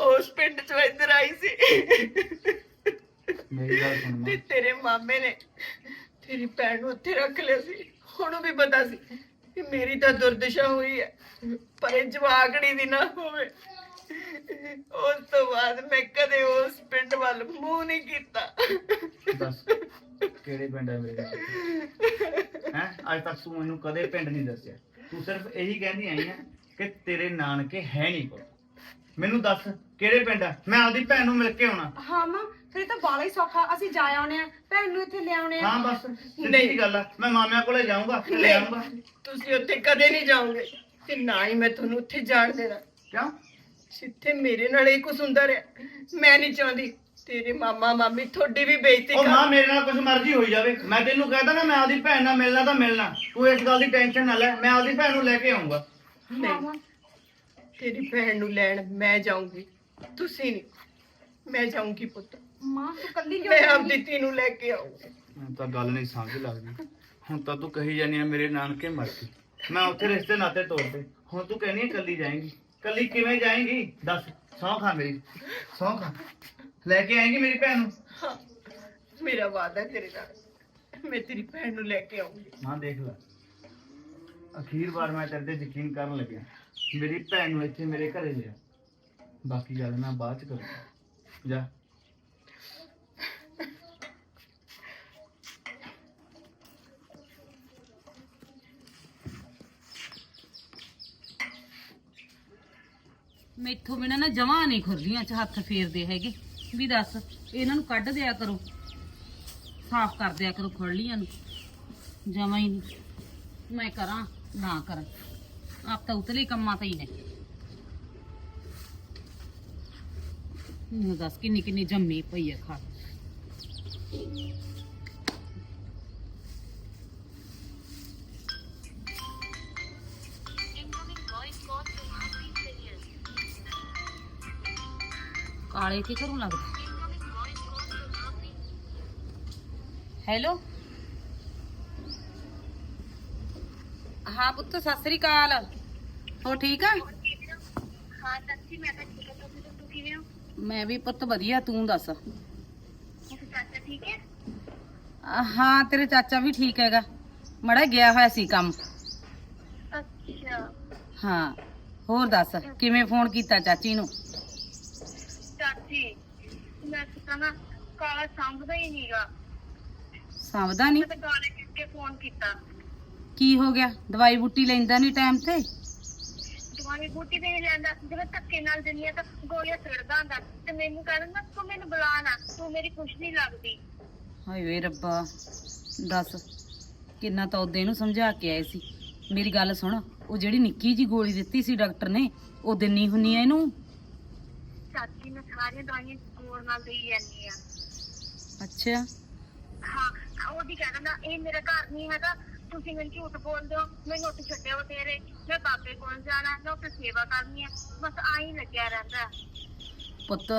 ਉਸ ਪਿੰਡ ਚੋਂ ਇੱਧਰ ਆਈ ਸੀ। ਮੇਰੀ ਗੱਲ ਸੁਣ ਤੇ ਤੇਰੇ ਮਾਮੇ ਨੇ ਤੇਰੀ ਭੈਣ ਨੂੰ ਉੱਥੇ ਰੱਖ ਲਿਆ ਸੀ। ਉਹਨੂੰ ਵੀ ਪਤਾ ਸੀ ਕਿ ਮੇਰੀ ਤਾਂ ਦੁਰਦਸ਼ਾ ਹੋਈ ਹੈ ਪਰ ਇਹ ਜਵਾਗੜੀ ਦੀ ਨਾ ਹੋਵੇ। ਉਸ ਤੋਂ ਬਾਅਦ ਮੈਂ ਕਦੇ ਉਸ ਪਿੰਡ ਵੱਲ ਮੂੰਹ ਨਹੀਂ ਕੀਤਾ। ਦੱਸ ਕਿਹੜੇ ਪਿੰਡ ਹੈ ਮੇਰੇ? ਹੈ? ਅੱਜ ਤੱਕ ਤੂੰ ਮੈਨੂੰ ਕਦੇ ਪਿੰਡ ਨਹੀਂ ਦੱਸਿਆ। ਤੂੰ ਸਿਰਫ ਇਹੀ ਕਹਿੰਦੀ ਆਈ ਆ ਕਿ ਤੇਰੇ ਨਾਨਕੇ ਹੈ ਨਹੀਂ ਕੋਈ। ਮੈਨੂੰ ਦੱਸ ਕਿਹੜੇ ਪਿੰਡ ਆ? ਮੈਂ ਆਪਦੀ ਭੈਣ ਨੂੰ ਮਿਲ ਕੇ ਆਉਣਾ। ਹਾਂ ਮਾਂ ਫਿਰ ਇਹ ਤਾਂ ਬਾਲਾ ਹੀ ਸੌਖਾ। ਅਸੀਂ ਜਾ ਆਉਣੇ ਆ ਭੈਣ ਨੂੰ ਇੱਥੇ ਲੈ ਆਉਣੇ ਆ। ਹਾਂ ਬਸ ਸਿੱਧੀ ਗੱਲ ਆ। ਮੈਂ ਮਾਮਿਆਂ ਕੋਲੇ ਜਾਊਂਗਾ ਤੇ ਲੈ ਆਊਂਗਾ। ਤੁਸੀਂ ਉੱਥੇ ਕਦੇ ਨਹੀਂ ਜਾਓਗੇ। ਤੇ ਨਾ ਹੀ ਮੈਂ ਤੁਹਾਨੂੰ ਉੱਥੇ ਜਾਣ ਦੇਣਾ। ਕਿਉਂ? ਜਿੱਥੇ ਮੇਰੇ ਨਾਲ ਇਹ ਕੁਝ ਹੁੰਦਾ ਰਿਹਾ। ਮੈਂ ਨਹੀਂ ਚਾਹੁੰਦੀ ਤੇਰੇ ਮਾਮਾ ਮਾਮੀ ਤੁਹਾਡੀ ਵੀ ਬੇਇੱਜ਼ਤੀ ਉਹ ਮਾਂ ਕਰ ਮੇਰੇ ਨਾਲ ਕੁਝ ਮਰਜ਼ੀ ਹੋਈ ਜਾਵੇ। ਮੈਂ ਤੈਨੂੰ ਕਹਿੰਦਾ ਨਾ ਮੈਂ ਆਪਦੀ ਭੈਣ ਨਾਲ ਮਿਲਣਾ ਤਾਂ ਮਿਲਣਾ। ਤੂੰ ਇਸ ਗੱਲ ਦੀ ਟੈਨਸ਼ਨ ਨਾ ਲੈ ਮੈਂ ਆਪਦੀ ਭੈਣ ਨੂੰ ਲੈ ਕੇ ਆਉਂਗਾ ਹਾਂ ਮਾਂ ਤੇਰੀ ਭੈਣ ਨੂੰ ਲੈਣ ਮੈਂ ਜਾਊਂਗੀ। ਤੁਸੀਂ ਨਹੀਂ ਮੈਂ ਜਾਊਂਗੀ ਪੁੱਤ। ਮਾਂ ਤੂੰ ਕੱਲੀ ਕਿਉਂ ਮੈਂ? ਆਪਦੀ ਧੀ ਨੂੰ ਲੈ ਕੇ ਆਊਂਗੀ। ਤਾਂ ਗੱਲ ਨਹੀਂ ਸਮਝ ਲੱਗਦੀ। ਹੁਣ ਤਾਂ ਤੂੰ ਕਹੀ ਜਾਨੀ ਆ ਮੇਰੇ ਨਾਨਕੇ ਮਰ ਗਏ ਮੈਂ ਉੱਥੇ ਰਿਸ਼ਤੇ ਨਾਤੇ ਤੋੜਦੇ। ਹੁਣ ਤੂੰ ਕਹਿੰਦੀ ਕੱਲੀ ਜਾਏਂਗੀ। ਕੱਲੀ ਕਿਵੇਂ ਜਾਏਂਗੀ? ਦੱਸ ਸੌਂ ਖਾ ਮੇਰੀ। ਸੌਂ ਖਾ। ਲੈ ਕੇ ਆਏਂਗੀ ਮੇਰੀ ਭੈਣ ਨੂੰ? ਹਾਂ, ਮੇਰਾ ਵਾਅਦਾ ਹੈ ਤੇਰੇ ਨਾਲ। ਮੈਂ ਤੇਰੀ ਭੈਣ ਨੂੰ ਲੈ ਕੇ ਆਊਂਗੀ ਮਾਂ ਦੇਖ ਲੈ। ਅਖੀਰ ਵਾਰ ਮੈਂ ਤੇਰੇ ਤੇ ਯਕੀਨ ਕਰਨ ਲੱਗਿਆ। ਮੇਰੀ ਭੈਣ ਨੂੰ ਇੱਥੇ ਮੇਰੇ ਘਰੇ ਲਿਆ। ਬਾਕੀ ਗੱਲ ਮੈਂ ਬਾਅਦ ਚ ਕਰੂੰਗਾ। ਜਾ। ਮੈਥੋਂ ਬਿਨਾ ਨਾ ਜਮਾਂ ਨਹੀਂ ਖੁਰਲੀਆਂ 'ਚ ਹੱਥ ਫੇਰਦੇ ਹੈਗੇ। ਵੀ ਦੱਸ, ਇਹਨਾਂ ਨੂੰ ਕੱਢ ਦਿਆ ਕਰੋ। ਸਾਫ਼ ਕਰ ਦਿਆ ਕਰੋ ਖੁਰਲੀਆਂ ਨੂੰ। ਜਮਾਂ ਹੀ ਨਹੀਂ। ਮੈਂ ਕਰਾਂ, ਨਾ ਕਰਾਂ। ਆਪ ਤਾਂ ਉਤਲੇ ਕੰਮਾਂ ਤੇ ਹੀ ਨੇ। ਹੁਣ ਦੱਸ ਕਿੰਨੀ ਕਿੰਨੀ ਜੰਮੀ ਪਈ ਆ ਖਾ। ਕਾਲੇ ਕੀ ਕਰੂੰ ਲੱਗਦਾ? ਹੈਲੋ ਹਾਂ ਪੁੱਤ ਸਤਿ ਸ੍ਰੀ ਅਕਾਲ। ਹੋ ਠੀਕ ਆ? ਹਾਂ ਸੱਚੀ ਮੈਂ ਤਾਂ ਠੀਕ ਹਾਂ। ਤੁਸੀਂ ਦੱਸੋ ਕਿਵੇਂ ਹੋ? ਮੈਂ ਵੀ ਪੁੱਤ ਵਧੀਆ ਤੂੰ ਦੱਸ? ਤੁਸੀਂ ਚਾਚਾ ਠੀਕ ਹੈ? ਅਹ ਹਾਂ ਤੇਰੇ ਚਾਚਾ ਵੀ ਠੀਕ ਹੈਗਾ। ਮੜਾ ਗਿਆ ਹੋਇਆ ਸੀ ਕੰਮ। ਅੱਛਾ। ਹਾਂ ਹੋਰ ਦੱਸ ਕਿਵੇਂ ਫੋਨ ਕੀਤਾ ਚਾਚੀ ਨੂੰ ਚਾਚੀ ਮੈਂ ਤਾਂ ਨਾ ਕਾਲਾ ਸੰਭਦਾ ਹੀ ਨਹੀਂਗਾ ਸਮਝਦਾ ਨਹੀਂ ਤਾਂ ਗਾਲੇ ਕਿਸ ਕੇ ਫੋਨ ਕੀਤਾ। ਕੀ ਹੋ ਗਿਆ? ਦਵਾਈ ਬੂਟੀ ਲੈਂਦਾ ਨਹੀਂ ਟਾਈਮ ਤੇ? ਦਵਾਈ ਬੂਟੀ ਵੀ ਨਹੀਂ ਲੈਂਦਾ। ਜਿਵੇਂ ਧੱਕੇ ਨਾਲ ਦਿੰਦੀ ਆ ਤਾਂ ਗੋਲੀਆਂ ਸਿਰਦਾ ਹੁੰਦਾ। ਤੇ ਮੈਨੂੰ ਕਹਿੰਦਾ ਤੂੰ ਮੈਨੂੰ ਬੁਲਾ ਨਾ। ਤੂੰ ਮੇਰੀ ਕੁਛ ਨਹੀਂ ਲੱਗਦੀ। ਹਾਏ ਵੇ ਰੱਬਾ ਦੱਸ। ਕਿੰਨਾ ਤਾਂ ਉਹਦੇ ਨੂੰ ਸਮਝਾ ਕੇ ਆਏ ਸੀ। ਮੇਰੀ ਗੱਲ ਸੁਣ ਉਹ ਜਿਹੜੀ ਨਿੱਕੀ ਜੀ ਗੋਲੀ ਦਿੱਤੀ ਸੀ ਡਾਕਟਰ ਨੇ ਉਹ ਦਿੰਨੀ ਹੁੰਨੀ ਆ ਇਹਨੂੰ? ਚਾਚੀ ਮੈਂ ਸਾਰੀਆਂ ਦਵਾਈਆਂ ਗੋਲ ਨਾਲ ਦੇਈ ਜਾਂਦੀ ਆ। ਅੱਛਾ। ਹਾਂ ਉਹਦੀ ਕਹਿੰਦਾ ਇਹ ਮੇਰਾ ਘਰ ਨਹੀਂ ਹੈਗਾ ਤੁਸੀਂ ਮੈਨੂੰ ਝੂਠ ਬੋਲਦੇ ਹੋ ਮੈਨੂੰ ਉੱਥੇ ਛੱਡਿਆ ਤੇਰੇ ਮੈਂ ਬਾਬੇ ਕੋਲ ਜਾਣਾ ਮੈਂ ਉੱਥੇ ਸੇਵਾ ਕਰਨੀ ਹੈ ਬਸ ਆਈ ਲੱਗਿਆ ਰਹਿੰਦਾ। ਪੁੱਤ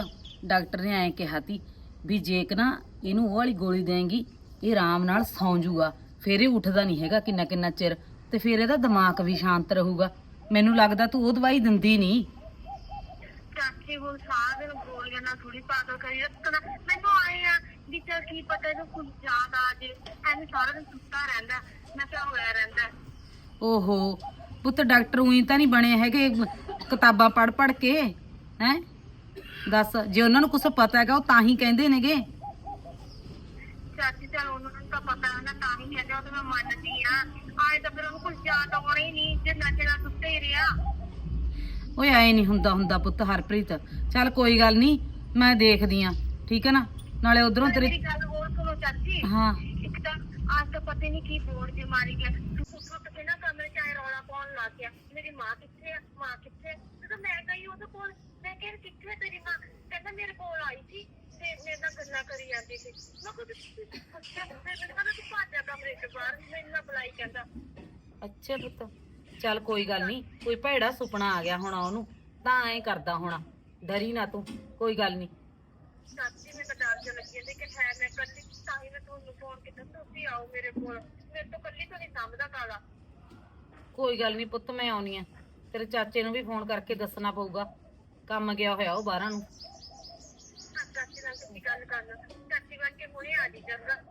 ਡਾਕਟਰ ਨੇ ਐਂ ਕਿਹਾ ਤੀ ਵੀ ਜੇ ਕਿ ਨਾ ਇਹਨੂੰ ਉਹ ਵਾਲੀ ਗੋਲੀ ਦੇਂਗੀ ਇਹ ਆਰਾਮ ਨਾਲ ਸੌਂ ਜੂਗਾ ਫਿਰ ਇਹ ਉੱਠਦਾ ਨਹੀਂ ਹੈਗਾ ਕਿੰਨਾ ਕਿੰਨਾ ਚਿਰ ਤੇ ਫਿਰ ਇਹਦਾ ਦਿਮਾਗ ਵੀ ਸ਼ਾਂਤ ਰਹੂਗਾ। ਮੈਨੂੰ ਲੱਗਦਾ ਤੂੰ ਉਹ ਦਵਾਈ ਦਿੰਦੀ ਨਹੀਂ। ਚਾਚੀ ਹੁਣ ਸਾਰਾ ਦਿਨ ਗੋਲੀਆਂ ਨਾਲ ਥੋੜੀ ਪਾਗਲ ਕਰੀ ਰੱਖਣਾ। ਮੈਨੂੰ ਆਏ ਆ ਵੀ ਚੱਲ ਕੀ ਪਤਾ ਇਹਨੂੰ ਕੁਝ ਯਾਦ ਆ ਜੇ। ਐਵੇਂ ਸਾਰਾ ਦਿਨ ਸੁੱਤਾ ਰਹਿੰਦਾ ਮੈਂ ਕਿਹਾ ਹੋਇਆ ਰਹਿੰਦਾ। ਓਹੋ ਪੁੱਤ ਡਾਕਟਰ ਉਹੀ ਤਾਂ ਨਹੀਂ ਬਣੇ ਹੈਗੇ ਕਿਤਾਬਾਂ ਪੜ ਪੜ ਕੇ ਹੈ? ਦੱਸ ਜੇ ਉਹਨਾਂ ਨੂੰ ਕੁਝ ਪਤਾ ਹੈਗਾ ਉਹ ਤਾਂ ਹੀ ਕਹਿੰਦੇ ਨੇਗੇ। ਚਾਚੀ ਚੱਲ ਉਹਨਾਂ ਨੂੰ ਤਾਂ ਪਤਾ ਹੈ ਨਾ ਤਾਂ ਹੀ ਕਹਿੰਦੇ ਉਹ ਤਾਂ ਮੈਂ ਮੰਨਦੀ ਆ। ਆਏ ਤਾਂ ਫਿਰ ਉਹਨੂੰ ਕੁਝ ਯਾਦ ਆਉਣਾ ਹੀ ਨਹੀਂ ਜੇ ਨਾਲ ਸੁੱਤੇ ਹੀ ਰਿਹਾ। ਓਏ ਐ ਨਹੀਂ ਹੁੰਦਾ ਹੁੰਦਾ ਪੁੱਤ ਹਰਪ੍ਰੀਤ। ਚੱਲ ਕੋਈ ਗੱਲ ਨਹੀਂ ਮੈਂ ਦੇਖਦੀ ਆ ਠੀਕ ਹੈ ਨਾ? ਨਾਲੇ ਉਧਰੋਂ ਮੇਰੀ ਤੇਰੇ ਗੱਲ ਹੋਰ ਸੁਣੋ ਚਾਚੀ। ਹਾਂ। ਇੱਕ ਤਾਂ ਅੱਜ ਤਾਂ ਪਤਾ ਨਹੀਂ ਕੀ ਬੋੜ ਜੇ ਮਾਰੀ ਗਿਆ। ਤੂੰ ਉੱਠ ਕੇ ਨਾ ਕਮਰੇ ਚ ਆਏ ਰੌਲਾ ਪਾਉਣ ਲੱਗ ਗਿਆ। ਮੇਰੀ ਮਾਂ ਕਿੱਥੇ ਆ? ਮਾਂ ਕਿੱਥੇ ਆ? ਜਦੋਂ ਮੈਂ ਗਈ ਉਹਦੇ ਕੋਲ। ਮੈਂ ਕਿਹਾ ਕਿੱਥੇ ਆ ਤੇਰੀ ਮਾਂ? ਕਹਿੰਦਾ ਮੇਰੇ ਕੋਲ ਆਈ ਸੀ ਤੇ ਮੇਰੇ ਨਾਲ ਗੱਲਾਂ ਕਰੀ ਜਾਂਦੀ ਸੀ। ਮੈਂ ਕਿਹਾ ਤੁਸੀਂ ਪੁੱਛਿਆ ਮੈਂ ਕਹਿੰਦਾ ਤੂੰ ਭੱਜ ਕਮਰੇ ਚ ਬਾਹਰ। ਮੈਨੂੰ ਨਾ ਬੁਲਾਈ ਕਹਿੰਦਾ। ਅੱਛਾ ਪੁੱਤ। ਚੱਲ ਕੋਈ ਗੱਲ ਨਹੀਂ ਕੋਈ ਭੈੜਾ ਸੁਪਨਾ ਆ ਗਿਆ ਹੋਣਾ ਉਹਨੂੰ ਤਾਂ ਐਂ ਕਰਦਾ ਹੋਣਾ ਡਰੀ ਨਾ ਤੂੰ ਕੋਈ ਗੱਲ ਨਹੀਂ। ਚਾਚੀ ਮੈਂ ਤਾਂ ਡਰ ਜਿਹਾ ਲੱਗੀ ਜਾਂਦੀ ਕਿ ਹੈ ਮੈਂ ਕੱਲੀ ਤਾਂ ਹੀ ਮੈਂ ਤੁਹਾਨੂੰ ਫੋਨ ਕੀਤਾ ਤੁਸੀਂ ਆਓ ਮੇਰੇ ਕੋਲ ਮੇਰੇ ਤੋਂ ਕੱਲੀ ਤੋਂ ਨਹੀਂ ਸਮਝਦਾ ਕਾਲਾ। ਕੋਈ ਗੱਲ ਨਹੀਂ ਪੁੱਤ ਮੈਂ ਆਉਣੀ ਆ ਤੇਰੇ ਚਾਚੇ ਨੂੰ ਵੀ ਫੋਨ ਕਰਕੇ ਦੱਸਣਾ ਪਊਗਾ ਕੰਮ ਗਿਆ ਹੋਇਆ ਉਹ ਬਾਹਰਾਂ ਨੂੰ। ਚਾਚੀ ਨਾਲ ਤੁਸੀਂ ਗੱਲ ਕਰ ਲਓ ਚਾਚੀ ਬਣ ਕੇ ਹੁਣੇ ਆ ਜੀ ਚੰਗਾ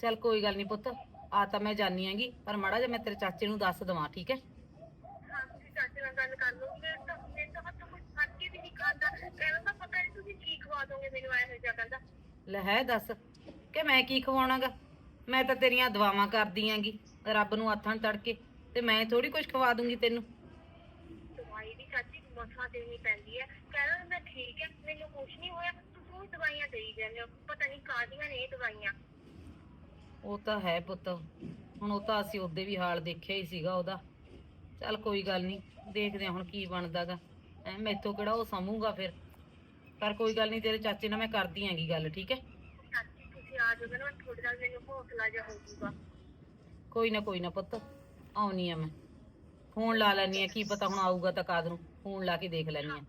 ਚੱਲ ਕੋਈ ਗੱਲ ਨਹੀਂ ਪੁੱਤ ਆ ਤਾਂ ਮੈਂ ਜਾਣੀ ਆਂਗੀ ਪਰ ਮਾੜਾ ਜਿਹਾ ਮੈਂ ਤੇਰੇ ਚਾਚੇ ਨੂੰ ਦੱਸ ਦਵਾਂ ਠੀਕ ਹਾਂ ਤੁਸੀਂ ਚਾਚੀ ਨਾਲ ਗੱਲ ਕਰ ਲਓ ਮੇਰੇ ਤਾਂ ਮੇਰੇ ਤਾਂ ਹੱਥੋਂ ਕੁਝ ਖਾ ਕੇ ਵੀ ਨਹੀਂ ਤਾਂ ਪਤਾ ਨਹੀਂ ਤੁਸੀਂ ਕੀ ਖਵਾ ਦੋਗੇ ਮੈਨੂੰ ਇਹੋ ਜਿਹਾ ਕਹਿੰਦਾ। ਲੈ ਹੈ ਦੱਸ ਕਿ ਮੈਂ ਕੀ ਖਵਾਉਣਾਗਾ? ਮੈਂ ਤਾਂ ਤੇਰੀਆਂ ਦੁਆਵਾਂ ਕਰਦੀ ਆਂਗੀ ਰੱਬ ਨੂੰ ਹੱਥਾਂ ਤੜਕੇ ਤੇ ਮੈਂ ਥੋੜੀ ਕੁਝ ਖਵਾ ਦੂੰਗੀ ਤੈਨੂੰ। ਦਵਾਈ ਵੀ ਚਾਚੀ ਮਸਾਂ ਦੇਣੀ ਪੈਂਦੀ ਹੈ। ਕਹਿੰਦਾ ਮੈਂ ਠੀਕ ਹੈ ਮੈਨੂੰ ਕੁਝ ਨਹੀਂ ਹੋਇਆ ਤੁਸੀਂ ਉਹ ਦਵਾਈਆਂ ਦੇਈ ਜਾਂਦੇ ਹੋ? ਪਤਾ ਨਹੀਂ ਕਾਹਦੀਆਂ ਨੇ ਇਹ ਦਵਾਈਆਂ। ਉਹ ਤਾਂ ਹੈ ਪੁੱਤ ਹੁਣ ਉਹ ਤਾਂ ਅਸੀਂ ਉਹਦੇ ਵੀ ਹਾਲ ਦੇਖਿਆ ਹੀ ਸੀਗਾ ਉਹਦਾ। ਚੱਲ ਕੋਈ ਗੱਲ ਨਹੀਂ ਦੇਖਦੇ ਹਾਂ ਹੁਣ ਕੀ ਬਣਦਾਗਾ। ਐ ਮੈਥੋਂ ਕਿਹੜਾ ਉਹ ਸਮੂਗਾ ਫਿਰ। ਪਰ ਕੋਈ ਗੱਲ ਨਹੀਂ ਤੇਰੇ ਚਾਚੇ ਨਾਲ ਮੈਂ ਕਰਦੀ ਆਂਗੀ ਗੱਲ ਠੀਕ ਹੈ? ਚਾਚੀ ਤੁਸੀਂ ਆ ਜਾਓਗੇ ਨਾ ਥੋੜੇ ਨਾਲ ਮੈਨੂੰ ਹੌਸਲਾ ਜਿਹਾ ਹੋ ਜਾਊਗਾ। ਕੋਈ ਨਾ ਕੋਈ ਨਾ ਪੁੱਤ ਆਉਣੀ ਆ ਮੈਂ। ਫੋਨ ਲਾ ਲੈਣੀ ਆ ਕੀ ਪਤਾ ਹੁਣ ਆਊਗਾ ਤਾਂ ਕਾਦ ਨੂੰ ਫੋਨ ਲਾ ਕੇ ਦੇਖ ਲੈਣੀ ਆ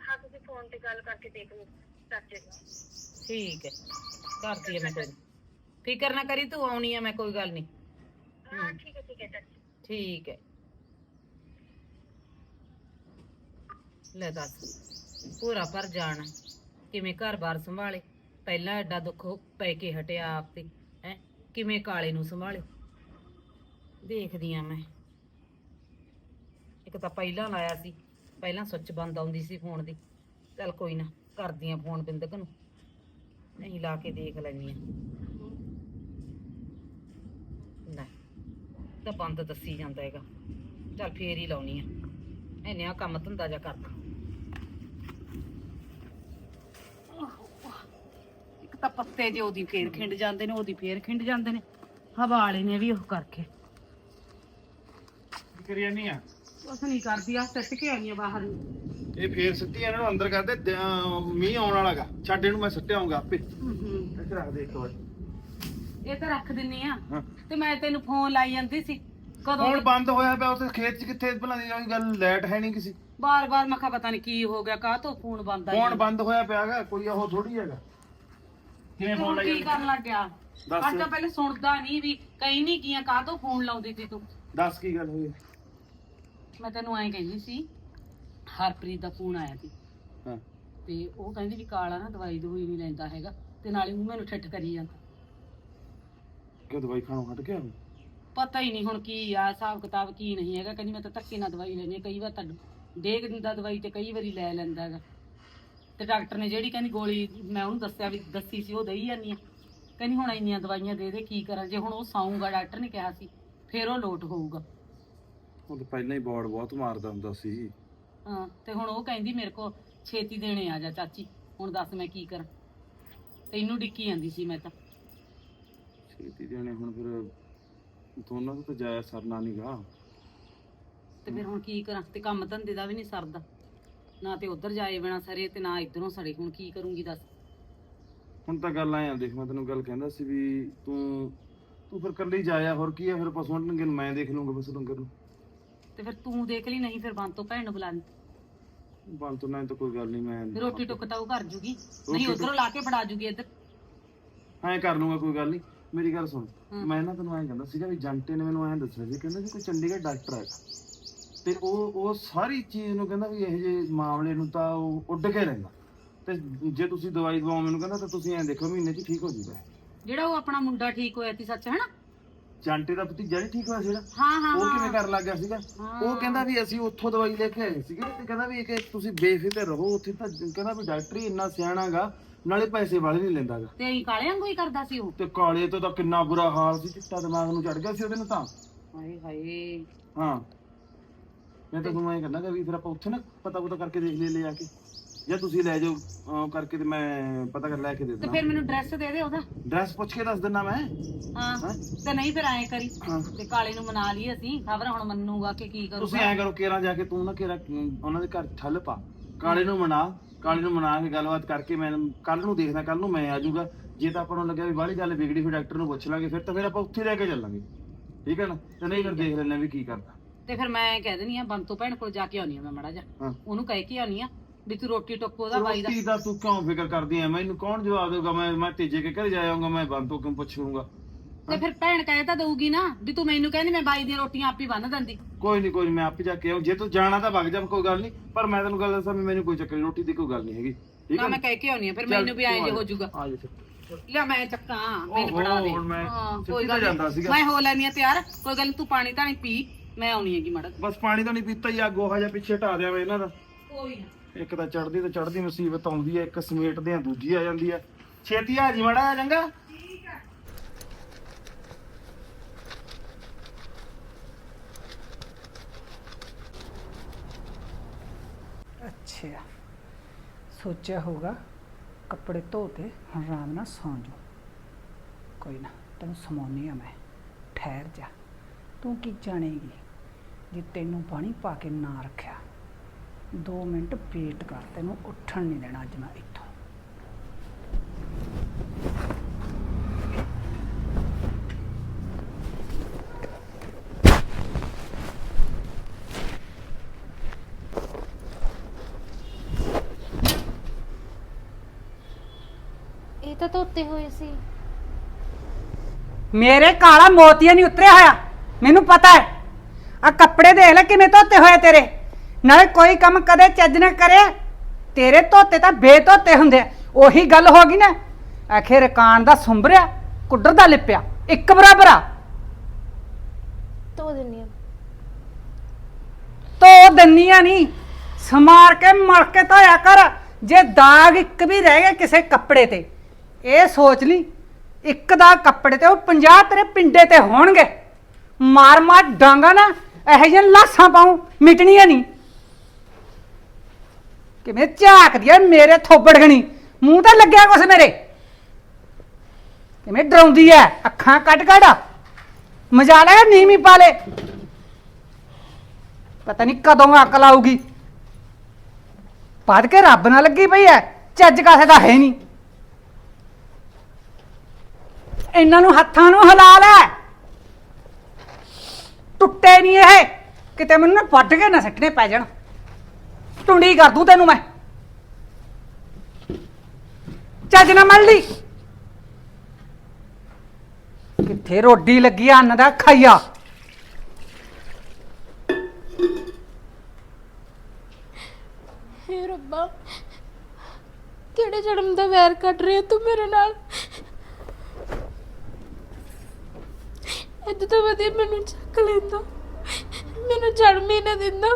ਹਾਂ ਤੁਸੀਂ ਫੋਨ ਤੇ ਗੱਲ ਕਰਕੇ ਦੇਖ ਲਓ ਚਾਚੇ ਨਾਲ। ਠੀਕ ਹੈ ਕਰਦੀ ਆ ਮੈਂ ਕੋਈ ਫਿਕਰ ਨਾ ਕਰੀ ਤੂੰ ਆਉਣੀ ਆ ਮੈਂ ਕੋਈ ਗੱਲ ਨਹੀਂ। ਹਾਂ ਠੀਕ ਹੈ ਠੀਕ ਹੈ ਚਾਚੀ। ਠੀਕ ਹੈ। ਲੈ ਦੱਸ। ਪੂਰਾ ਭਰ ਜਾਣਾ। ਕਿਵੇਂ ਘਰ-ਬਾਰ ਸੰਭਾਲੇ? ਪਹਿਲਾਂ ਐਡਾ ਦੁੱਖ ਪੈ ਕੇ ਹਟਿਆ ਆਪ ਤੇ, ਹੈ? ਕਿਵੇਂ ਕਾਲੇ ਨੂੰ ਸੰਭਾਲੇ? ਦੇਖਦੀ ਆ ਮੈਂ। ਇੱਕ ਤਾਂ ਪਹਿਲਾਂ ਲਾਇਆ ਸੀ, ਪਹਿਲਾਂ ਸੁੱਚ ਬੰਦ ਆਉਂਦੀ ਸੀ ਫੋਨ ਦੀ। ਚੱਲ ਕੋਈ ਨਾ, ਕਰਦੀ ਆ ਫੋਨ ਬਿੰਦਕ ਨੂੰ। ਨਹੀਂ, ਲਾ ਕੇ ਦੇਖ ਲੈਣੀ ਆ। ਲੈ ਤਾਂ ਬੰਦ ਦੱਸੀ ਜਾਂਦਾ ਹੈਗਾ। ਚੱਲ ਫੇਰ ਹੀ ਲਾਉਣੀ ਆ। ਇਹਨੇ ਆ ਕੰਮ ਧੰਦਾ ਜਾ ਕਰਦਾ ਇੱਕ ਤਾਂ ਪੱਤੇ ਜੇ ਉਹਦੀ ਫੇਰ ਖਿੰਡ ਜਾਂਦੇ ਨੇ ਉਹਦੀ ਫੇਰ ਖਿੰਡ ਜਾਂਦੇ ਨੇ। ਹਵਾ ਵਾਲੇ ਨੇ ਵੀ ਉਹ ਕਰਕੇ। ਕਰੀ ਨਹੀਂ ਆ? ਕੁਛ ਨਹੀਂ ਕਰਦੀ ਆ ਸੱਟ ਕੇ ਆਈਆਂ ਬਾਹਰ ਨੂੰ। ਇਹ ਫੇਰ ਸਿੱਟੀ ਇਹਨਾਂ ਨੂੰ ਅੰਦਰ ਕਰਦੇ ਦ- ਅਹ ਮੀਂਹ ਆਉਣ ਵਾਲਾਗਾ ਛੱਡ ਇਹਨੂੰ ਮੈਂ ਸਿੱਟੇ ਆਉਂਗਾ ਆਪੇ। ਹੂੰ ਇੱਥੇ ਰੱਖ ਦੇ ਇੱਕ ਵਾਰ। ਇਹ ਤਾਂ ਰੱਖ ਦਿੰਨੀ ਆ। ਹਾਂ। ਤੇ ਮੈਂ ਤੈਨੂੰ ਫੋਨ ਲਾਈ ਜਾਂਦੀ ਸੀ। ਕਦੋਂ ਹੁਣ ਬੰਦ ਹੋਇਆ ਪਿਆ ਉੱਥੇ ਖੇਤ 'ਚ ਕਿੱਥੇ ਭਲਾ ਦੀ ਗੱਲ ਲਾਈਟ ਹੈ ਨਹੀਂ ਕਿਸੇ। ਬਾਰ ਬਾਰ ਮੈਂ ਕਿਹਾ ਪਤਾ ਨਹੀਂ ਕੀ ਹੋ ਗਿਆ ਕਾਹ ਤੋਂ ਫੋਨ ਬੰਦ ਫੋਨ ਬੰਦ ਹੋਇਆ ਪਿਆਗਾ ਕੋਈ ਉਹ ਥੋੜੀ ਹੈਗਾ। ਕਿਵੇਂ ਫੋਨ ਹੁਣ ਕੀ ਲਾਈ ਕਰਨ ਲੱਗ ਗਿਆ? ਦੱਸ। ਅੱਜ ਤਾਂ ਪਹਿਲੇ ਸੁਣਦਾ ਨਹੀਂ ਵੀ ਕਈ ਨਹੀਂ ਕੀਆਂ ਕਾਹ ਤੋਂ ਫੋਨ ਲਾਉਂਦੀ ਸੀ ਤੂੰ? ਦੱਸ ਕੀ ਗੱਲ ਹੋਈ? ਮੈਂ ਤੈਨੂੰ ਐਂ ਕਹਿੰਦੀ ਸੀ ਹਰਪ੍ਰੀਤ ਦਾ ਫੋਨ ਆਇਆ ਸੀ। ਹਾਂ। ਤੇ ਉਹ ਕਹਿੰਦੀ ਵੀ ਕਾਲਾ ਨਾ ਦਵਾਈ ਦਵਾਈ ਨਹੀਂ ਲੈਂਦਾ ਹੈਗਾ ਤੇ ਨਾਲੇ ਉਹ ਮੈਨੂੰ ਠੱਠ ਕਰੀ ਜਾਂਦਾ। ਕਿ ਦਵਾਈ ਖਾਣੋਂ ਹਟ ਗਿਆ ਪਤਾ ਹੀ ਨਹੀਂ ਹੁਣ ਕੀ ਆ ਹਿਸਾਬ ਕਿਤਾਬ ਕੀ ਨਹੀਂ ਹੈਗਾ ਕਹਿੰਦੀ ਮੈਂ ਤਾਂ ਧੱਕੇ ਨਾਲ ਦਵਾਈ ਲੈਣੀ ਕਈ ਵਾਰ ਤਾਂ ਡੇਗ ਦਿੰਦਾ ਦਵਾਈ ਤੇ ਕਈ ਵਾਰੀ ਲੈ ਲੈਂਦਾ ਹੈਗਾ। ਤੇ ਡਾਕਟਰ ਨੇ ਜਿਹੜੀ ਕਹਿੰਦੀ ਗੋਲੀ ਮੈਂ ਉਹਨੂੰ ਦੱਸਿਆ ਵੀ ਦੱਸੀ ਸੀ ਉਹ ਦਈ ਜਾਂਦੀ ਆ। ਕਹਿੰਦੀ ਹੁਣ ਇੰਨੀਆਂ ਦਵਾਈਆਂ ਦੇ ਦੇ ਕੀ ਕਰਾਂ? ਜੇ ਹੁਣ ਉਹ ਸੌਂਗਾ ਡਾਕਟਰ ਨੇ ਕਿਹਾ ਸੀ ਫਿਰ ਉਹ ਲੋਟ ਹੋਊਗਾ। ਉਹ ਤਾਂ ਪਹਿਲਾਂ ਹੀ ਬੋਰਡ ਬਹੁਤ ਮਾਰਦਾ ਹੁੰਦਾ ਸੀ। ਹਾਂ ਤੇ ਹੁਣ ਉਹ ਕਹਿੰਦੀ ਮੇਰੇ ਕੋ ਛੇਤੀ ਦੇਣੇ ਆ ਜਾ ਚਾਚੀ ਹੁਣ ਦੱਸ ਮੈਂ ਕੀ ਕਰਾਂ। ਤੈਨੂੰ ਡਿੱਕੀ ਜਾਂਦੀ ਸੀ ਮੈਂ ਤਾਂ। ਛੇਤੀ ਦੇਣੇ ਹੁਣ ਫਿਰ ਦੋਨਾਂ ਤੋਂ ਤਾਂ ਜਾਇਆ ਸਰਨਾ ਨਹੀਂਗਾ ਤੇ ਫਿਰ ਹੁਣ ਕੀ ਕਰਾਂ? ਤੇ ਕੰਮ ਧੰਦੇ ਦਾ ਵੀ ਨਹੀਂ ਸਰਦਾ। ਨਾ ਤੇ ਉਧਰ ਜਾਏ ਬਿਨਾ ਸਰੇ ਤੇ ਨਾ ਇਧਰੋਂ ਸੜੇ ਹੁਣ ਕੀ ਕਰੂੰਗੀ ਦੱਸ? ਹੁਣ ਤਾਂ ਗੱਲ ਆਇਆ ਦੇਖ ਮੈਂ ਤੈਨੂੰ ਗੱਲ ਕਹਿੰਦਾ ਸੀ ਵੀ ਤੂੰ ਤੂੰ ਫਿਰ ਕੱਲੀ ਜਾਇਆ ਹੋਰ ਕੀ ਹੈ ਫਿਰ ਪਸ਼ੂ ਵੰਡਣਗੇ ਨੂੰ ਮੈਂ ਦੇਖ ਲੂੰਗਾ ਪਸ਼ੂ ਡੰਗਰ ਨੂੰ। ਤੇ ਫਿਰ ਤੂੰ ਦੇਖ ਲਈ ਨਹੀਂ ਫਿਰ ਬੰਦ ਤੋਂ ਭੈਣ ਨੂੰ ਬੁਲਾ ਲਈ। ਬੰਦ ਤੋਂ ਨਹੀਂ ਤਾਂ ਕੋਈ ਗੱਲ ਨਹੀਂ ਮੈਂ ਰੋਟੀ ਟੁੱਕ ਤਾਂ ਉਹ ਕਰ ਜੂਗੀ। ਨਹੀਂ ਉਧਰੋਂ ਲਾ ਕੇ ਫੜਾ ਜੂਗੀ ਇੱਧਰ। ਐਂ ਕਰ ਲੂੰਗਾ ਕੋਈ ਗੱਲ ਨਹੀਂ। ਮੇਰੀ ਗੱਲ ਸੁਣ। ਮੈਂ ਨਾ ਤੈਨੂੰ ਐਂ ਕਹਿੰਦਾ ਸੀਗਾ ਵੀ ਜੰਟੇ ਨੇ ਮੈਨੂੰ ਐਂ ਦੱਸਿਆ ਸੀ ਕਹਿੰਦਾ ਸੀ ਕੋਈ ਚੰਡੀਗੜ੍ਹ ਡਾਕਟਰ ਹੈਗਾ ਤੇ ਉਹ ਉਹ ਸਾਰੀ ਚੀਜ਼ ਨੂੰ ਕਹਿੰਦਾ ਵੀ ਇਹ ਜੇ ਮਾਮਲੇ ਨੂੰ ਤਾਂ ਉਹ ਉੱਡ ਕੇ ਰਹਿੰਦਾ। ਤੇ ਜੇ ਤੁਸੀਂ ਦਵਾਈ ਦਵਾਓ ਮੈਨੂੰ ਕਹਿੰਦਾ ਤਾਂ ਤੁਸੀਂ ਐਂ ਦੇਖੋ ਮਹੀਨੇ 'ਚ ਠੀਕ ਹੋ ਜੂਗਾ। ਜਿਹੜਾ ਉਹ ਆਪਣਾ ਮੁੰਡਾ ਠੀਕ ਹੋਇਆ ਸੀ ਸੱਚ ਹੈ ਨਾ ਜੰਟੇ ਦਾ ਭਤੀਜਾ ਨਹੀਂ ਠੀਕ ਹੋਇਆ ਸੀਗਾ। ਹਾਂ ਹਾਂ ਉਹ ਕਿਵੇਂ ਕਰਨ ਲੱਗ ਗਿਆ ਸੀਗਾ। ਉਹ ਕਹਿੰਦਾ ਵੀ ਅਸੀਂ ਉੱਥੋਂ ਦਵਾਈ ਲੈ ਕੇ ਆਏ ਸੀਗੇ ਤੇ ਕਹਿੰਦਾ ਵੀ ਕਿ ਤੁਸੀਂ ਬੇਫਿਕਰ ਰਹੋ ਉੱਥੇ ਤਾਂ ਕਹਿੰਦਾ ਵੀ ਡਾਕਟਰ ਹੀ ਇੰਨਾ ਸਿਆਣਾਗਾ ਨਾਲੇ ਪੈਸੇ ਵਾਲੇ ਨਹੀਂ ਲੈਂਦਾਗਾ ਤੇ ਅਸੀਂ ਕਾਲੇ ਵਾਂਗੂ ਹੀ ਕਰਦਾ ਸੀ ਉਹ? ਤੇ ਕਾਲੇ ਤੋਂ ਤਾਂ ਕਿੰਨਾ ਬੁਰਾ ਹਾਲ ਸੀ ਚਿੱਟਾ ਦਿਮਾਗ ਨੂੰ ਚੜ ਗਿਆ ਸੀ ਉਹਦੇ ਨੂੰ ਤਾਂ। ਹਾਏ ਹਾਏ। ਹਾਂ। ਮੈਂ ਤਾਂ ਤੁਹਾਨੂੰ ਐਂ ਕਹਿੰਦਾ ਕਿ ਵੀ ਫਿਰ ਆਪਾਂ ਉੱਥੇ ਨਾ ਪਤਾ ਪਤਾ ਕਰਕੇ ਦੇਖ ਲੈ ਲੈ ਆ ਕੇ। ਜਾਂ ਤੁਸੀਂ ਲੈ ਜਾਓ ਅਹ ਕਰਕੇ ਤੇ ਮੈਂ ਪਤਾ ਕਰ ਲੈ ਕੇ ਦੇ ਤੇ ਫਿਰ ਮੈਨੂੰ ਡਰੈਸ ਦੇ ਦੇ ਉਹਦਾ। ਡਰੈਸ ਪੁੱਛ ਕੇ ਦੱਸ ਦਿੰਦਾ ਮੈਂ। ਹਾਂ। ਤੇ ਨਹੀਂ ਫਿਰ ਐਂ ਕਰੀ। ਹਾਂ। ਤੇ ਕਾਲੇ ਨੂੰ ਮਨਾ ਲਈ ਅਸੀਂ। ਖਬਰ ਹੁਣ ਮੰਨੂਗਾ ਕਿ ਕੀ ਤੁਸੀਂ ਕਰੂਗਾ ਐਂ ਕਰੋ ਕੇਰਾਂ ਜਾ ਕੇ ਤੂੰ ਨਾ ਕੇਰਾ ਉਹਨਾਂ ਦੇ ਘਰ ਠੱਲ ਪਾ। ਕਾਲੇ ਨੂੰ ਮਨਾ ਕਾਲੇ ਨੂੰ ਮਨਾ ਕੇ ਗੱਲਬਾਤ ਕਰਕੇ ਮੈਂ ਕੱਲ ਨੂੰ ਦੇਖਦਾ ਕੱਲ ਨੂੰ ਮੈਂ ਆ ਜਾਊਗਾ। ਜੇ ਤਾਂ ਆਪਾਂ ਨੂੰ ਲੱਗਿਆ ਵੀ ਬਾਹਲੀ ਗੱਲ ਵਿਗੜੀ ਫਿਰ ਡਾਕਟਰ ਨੂੰ ਪੁੱਛ ਲਾਂਗੇ ਫਿਰ ਤਾਂ ਫਿਰ ਆਪਾਂ ਉੱਥੇ ਲੈ ਕੇ ਚੱਲਾਂਗੇ। ਠੀਕ ਹੈ ਨਾ? ਤੇ ਨਹੀਂ ਫਿਰ ਦੇਖ ਲੈਣਾ ਵੀ ਕੀ ਕਰਦਾ। ਤੇ ਫਿਰ ਮੈਂ ਕਹਿ ਦਿੰਦੀ ਆ ਬੰਤੋ ਭੈਣ ਕੋਲ ਜਾ ਕੇ ਆਉਣੀ ਆ ਮੈਂ ਮੜਾ ਜਾ ਹਾਂ। ਉਹਨੂੰ ਕਹਿ ਕੇ ਆਉਣੀ ਆ ਵੀ ਤੂੰ ਰੋਟੀ ਟੁੱਕ ਉਹਦਾ ਬਾਈ ਦਾ। ਰੋਟੀ ਦਾ ਤੂੰ ਕਿਉਂ ਫਿਕਰ ਕਰਦੀ ਐ? ਮੈਨੂੰ ਕੌਣ ਜਵਾਬ ਦੇਊਗਾ? ਮੈਂ ਮੈਂ ਤੀਜੇ ਕੇ ਘਰ ਜਾਇਆਂਗਾ ਮੈਂ ਬੰਦ ਤੋਂ ਕਿਉਂ ਪੁੱਛੂੰਗਾ ਤੇ ਫਿਰ ਭੈਣ ਕਹਿ ਤਾਂ ਦਊਗੀ ਨਾ ਵੀ ਤੂੰ ਮੈਨੂੰ ਕਹਿੰਦੀ ਮੈਂ ਬਾਈ ਦੀਆਂ ਰੋਟੀਆਂ ਆਪ ਬੰਨ ਦਿੰਦੀ। ਕੋਈ ਨਹੀਂ ਕੋਈ ਨੀ, ਮੈਂ ਆਪੇ ਜਾ ਕੇ ਆਉਂ ਜੇ ਤੂੰ ਜਾਣਾ ਤਾਂ ਵਗ ਜਾ ਕੋਈ ਗੱਲ ਨਹੀਂ ਪਰ ਮੈਂ ਤੈਨੂੰ ਗੱਲ ਦੱਸਾਂ ਵੀ ਮੈਨੂੰ ਕੋਈ ਚੱਕਰ ਨੀ, ਰੋਟੀ ਦੀ ਕੋਈ ਗੱਲ ਨਹੀਂ ਹੈਗੀ। ਠੀਕ ਨਾ ਹੈ ਮੈਂ ਕਹਿ ਕੇ ਆਉਣੀ ਆ ਫਿਰ ਚੱਲ, ਮੈਨੂੰ ਵੀ ਤੂੰ ਜੇ ਹੋ। ਜਾਊਗਾ। ਆ ਜਾ ਫਿਰ। ਲਿਆ ਮੈਂ ਚੱਕਾਂ ਮੈਨੂੰ ਓਹੋ, ਦੇ। ਹੁਣ ਮੈਂ ਹਾਂ, ਕੋਈ ਤਾਂ ਗੱਲ ਜਾਂਦਾ ਨੀ। ਸੀਗਾ। ਮੈਂ ਹੋ ਲੈਣੀ ਆ ਤਿਆਰ। ਕੋਈ ਗੱਲ ਨੀ, ਤੂੰ ਪਾਣੀ ਤਾਂ ਪੀ। ਮੈਂ ਆਉਣੀ ਹੈਗੀ ਮੜਾ ਬਸ ਪਾਣੀ ਤਾਂ ਨਹੀਂ ਪੀਤਾ ਹੀ ਆ ਗੋਹਾ ਜਿਹਾ ਪਿੱਛੇ ਢਾ ਦਿਆਂ ਮੈਂ ਇਹਨਾਂ ਦਾ। ਕੋਈ ਨਾ। ਇੱਕ ਤਾਂ ਚੜਦੀ ਤੇ ਚੜਦੀ ਮੁਸੀਬਤ ਆਉਂਦੀ ਐ ਇੱਕ ਸਮੇਟਦੇ ਆ ਦੂਜੀ ਆ ਜਾਂਦੀ ਐ ਛੇਤੀ ਆ ਜੀ ਮੜਾ ਚੰਗਾ। ਅੱਛਾ। ਸੋਚਿਆ ਹੋਗਾ ਕੱਪੜੇ ਧੋ ਤੇ ਹੁਣ ਆਰਾਮ ਨਾਲ ਸੌਂ ਜਾ ਕੋਈ ਨਾ ਤੈਨੂੰ ਸਮਾਉਣੀ ਆ ਮੈਂ। ਠਹਿਰ ਜਾ। ਤੂੰ ਕੀ ਜਾਣੇਗੀ? ਜੇ ਤੈਨੂੰ ਪਾਣੀ ਪਾ ਕੇ ਨਾ ਰੱਖਿਆ। 2 ਮਿੰਟ ਵੇਟ ਕਰ ਤੈਨੂੰ ਉੱਠਣ ਨਹੀਂ ਦੇਣਾ ਅੱਜ ਮੈਂ ਇੱਥੋਂ। ਇਹ ਤਾਂ ਧੋਤੇ ਹੋਏ ਸੀ। ਮੇਰੇ ਕਾਲਾ ਮੋਤੀਆ ਨਹੀਂ ਉਤਰਿਆ ਹੋਇਆ। ਮੈਨੂੰ ਪਤਾ ਹੈ। ਆ ਕੱਪੜੇ ਦੇਖ ਲੈ ਕਿਵੇਂ ਧੋਤੇ ਹੋਏ ਤੇਰੇ। ਨਾਲੇ ਕੋਈ ਕੰਮ ਕਦੇ ਚੱਜ ਨਾ ਕਰੇ ਤੇਰੇ ਧੋਤੇ ਤਾਂ ਬੇਧੋਤੇ ਹੁੰਦੇ ਆ। ਉਹੀ ਗੱਲ ਹੋ ਗਈ ਨਾ ਆਖਿਰ ਕਾਨ ਦਾ ਸੁੰਬਰਿਆ ਕੁੱਡਰ ਦਾ ਲਿਪਿਆ ਇੱਕ ਬਰਾਬਰ ਆ। ਧੋ ਦਿੰਨੀ ਆ। ਦੰਨੀਆਂ ਨਹੀਂ ਸਮਾਰ ਕੇ ਮਲ ਕੇ ਧੋਇਆ ਕਰ ਜੇ ਦਾਗ ਇੱਕ ਵੀ ਰਹਿ ਗਿਆ ਕਿਸੇ ਕੱਪੜੇ ਤੇ। ਇਹ ਸੋਚ ਲਈ ਇੱਕ ਦਾ ਕੱਪੜੇ ਤੇ ਉਹ 50 ਤੇਰੇ ਪਿੰਡੇ ਤੇ ਹੋਣਗੇ। ਮਾਰ ਮਾਰ ਡਾਂਗਾ ਨਾ ਇਹੋ ਜਿਹੀਆਂ ਲਾਸਾਂ ਪਾਉ, ਮਿਟਣੀਆਂ ਨਹੀਂ। ਕਿਵੇਂ ਝਾਕਦੀ ਐ ਮੇਰੇ ਥੋਬੜ ਗਣੀ। ਮੂੰਹ ਤਾਂ ਲੱਗਿਆ ਕੁਛ ਮੇਰੇ। ਕਿਵੇਂ ਡਰਾਉਂਦੀ ਐ, ਅੱਖਾਂ ਕੱਢ ਕੱਢ। ਮਜਾ ਲੈ ਨੀਵੀਂ ਪਾ ਲੈ। ਪਤਾ ਨਹੀਂ ਕਦੋਂ ਅਕਲ ਆਊਗੀ। ਬਾਦ ਕੇ ਰੱਬ ਨਾਲ ਲੱਗੀ ਪਈ ਐ, ਚੱਜ ਕਾਸੇ ਦਾ ਹੈ ਨਹੀਂ। ਇਹਨਾਂ ਨੂੰ ਹੱਥਾਂ ਨੂੰ ਹਿਲਾ ਲੈ। ਟੁੱਟੇ ਨਹੀਂ ਇਹ। ਕਿਤੇ ਮੈਨੂੰ ਨਾ ਵੱਢ ਕੇ ਨਾ ਸੱਟਣੇ ਪੈ ਜਾਣ। ਟੁੰਡੀ ਕਰ ਦੂੰ ਤੈਨੂੰ ਮੈਂ। ਚੱਜ ਨਾ ਮੜ ਲਈ। ਕਿੱਥੇ ਰੋਡੀ ਲੱਗੀ ਆ ਅੰਨ ਦਾ ਖਾਈਆ ਹੇ ਰੱਬਾ, ਕਿਹੜੇ ਜਨਮ ਦਾ ਵੈਰ ਕੱਢ ਰਿਹਾ ਤੂੰ ਮੇਰੇ ਨਾਲ? ਇੱਦਾਂ ਤਾਂ ਵਧੀਆ ਮੈਨੂੰ ਚੱਕ ਲੈਂਦਾ ਮੈਨੂੰ ਜਨਮ ਹੀ ਨਾ ਦਿੰਦਾ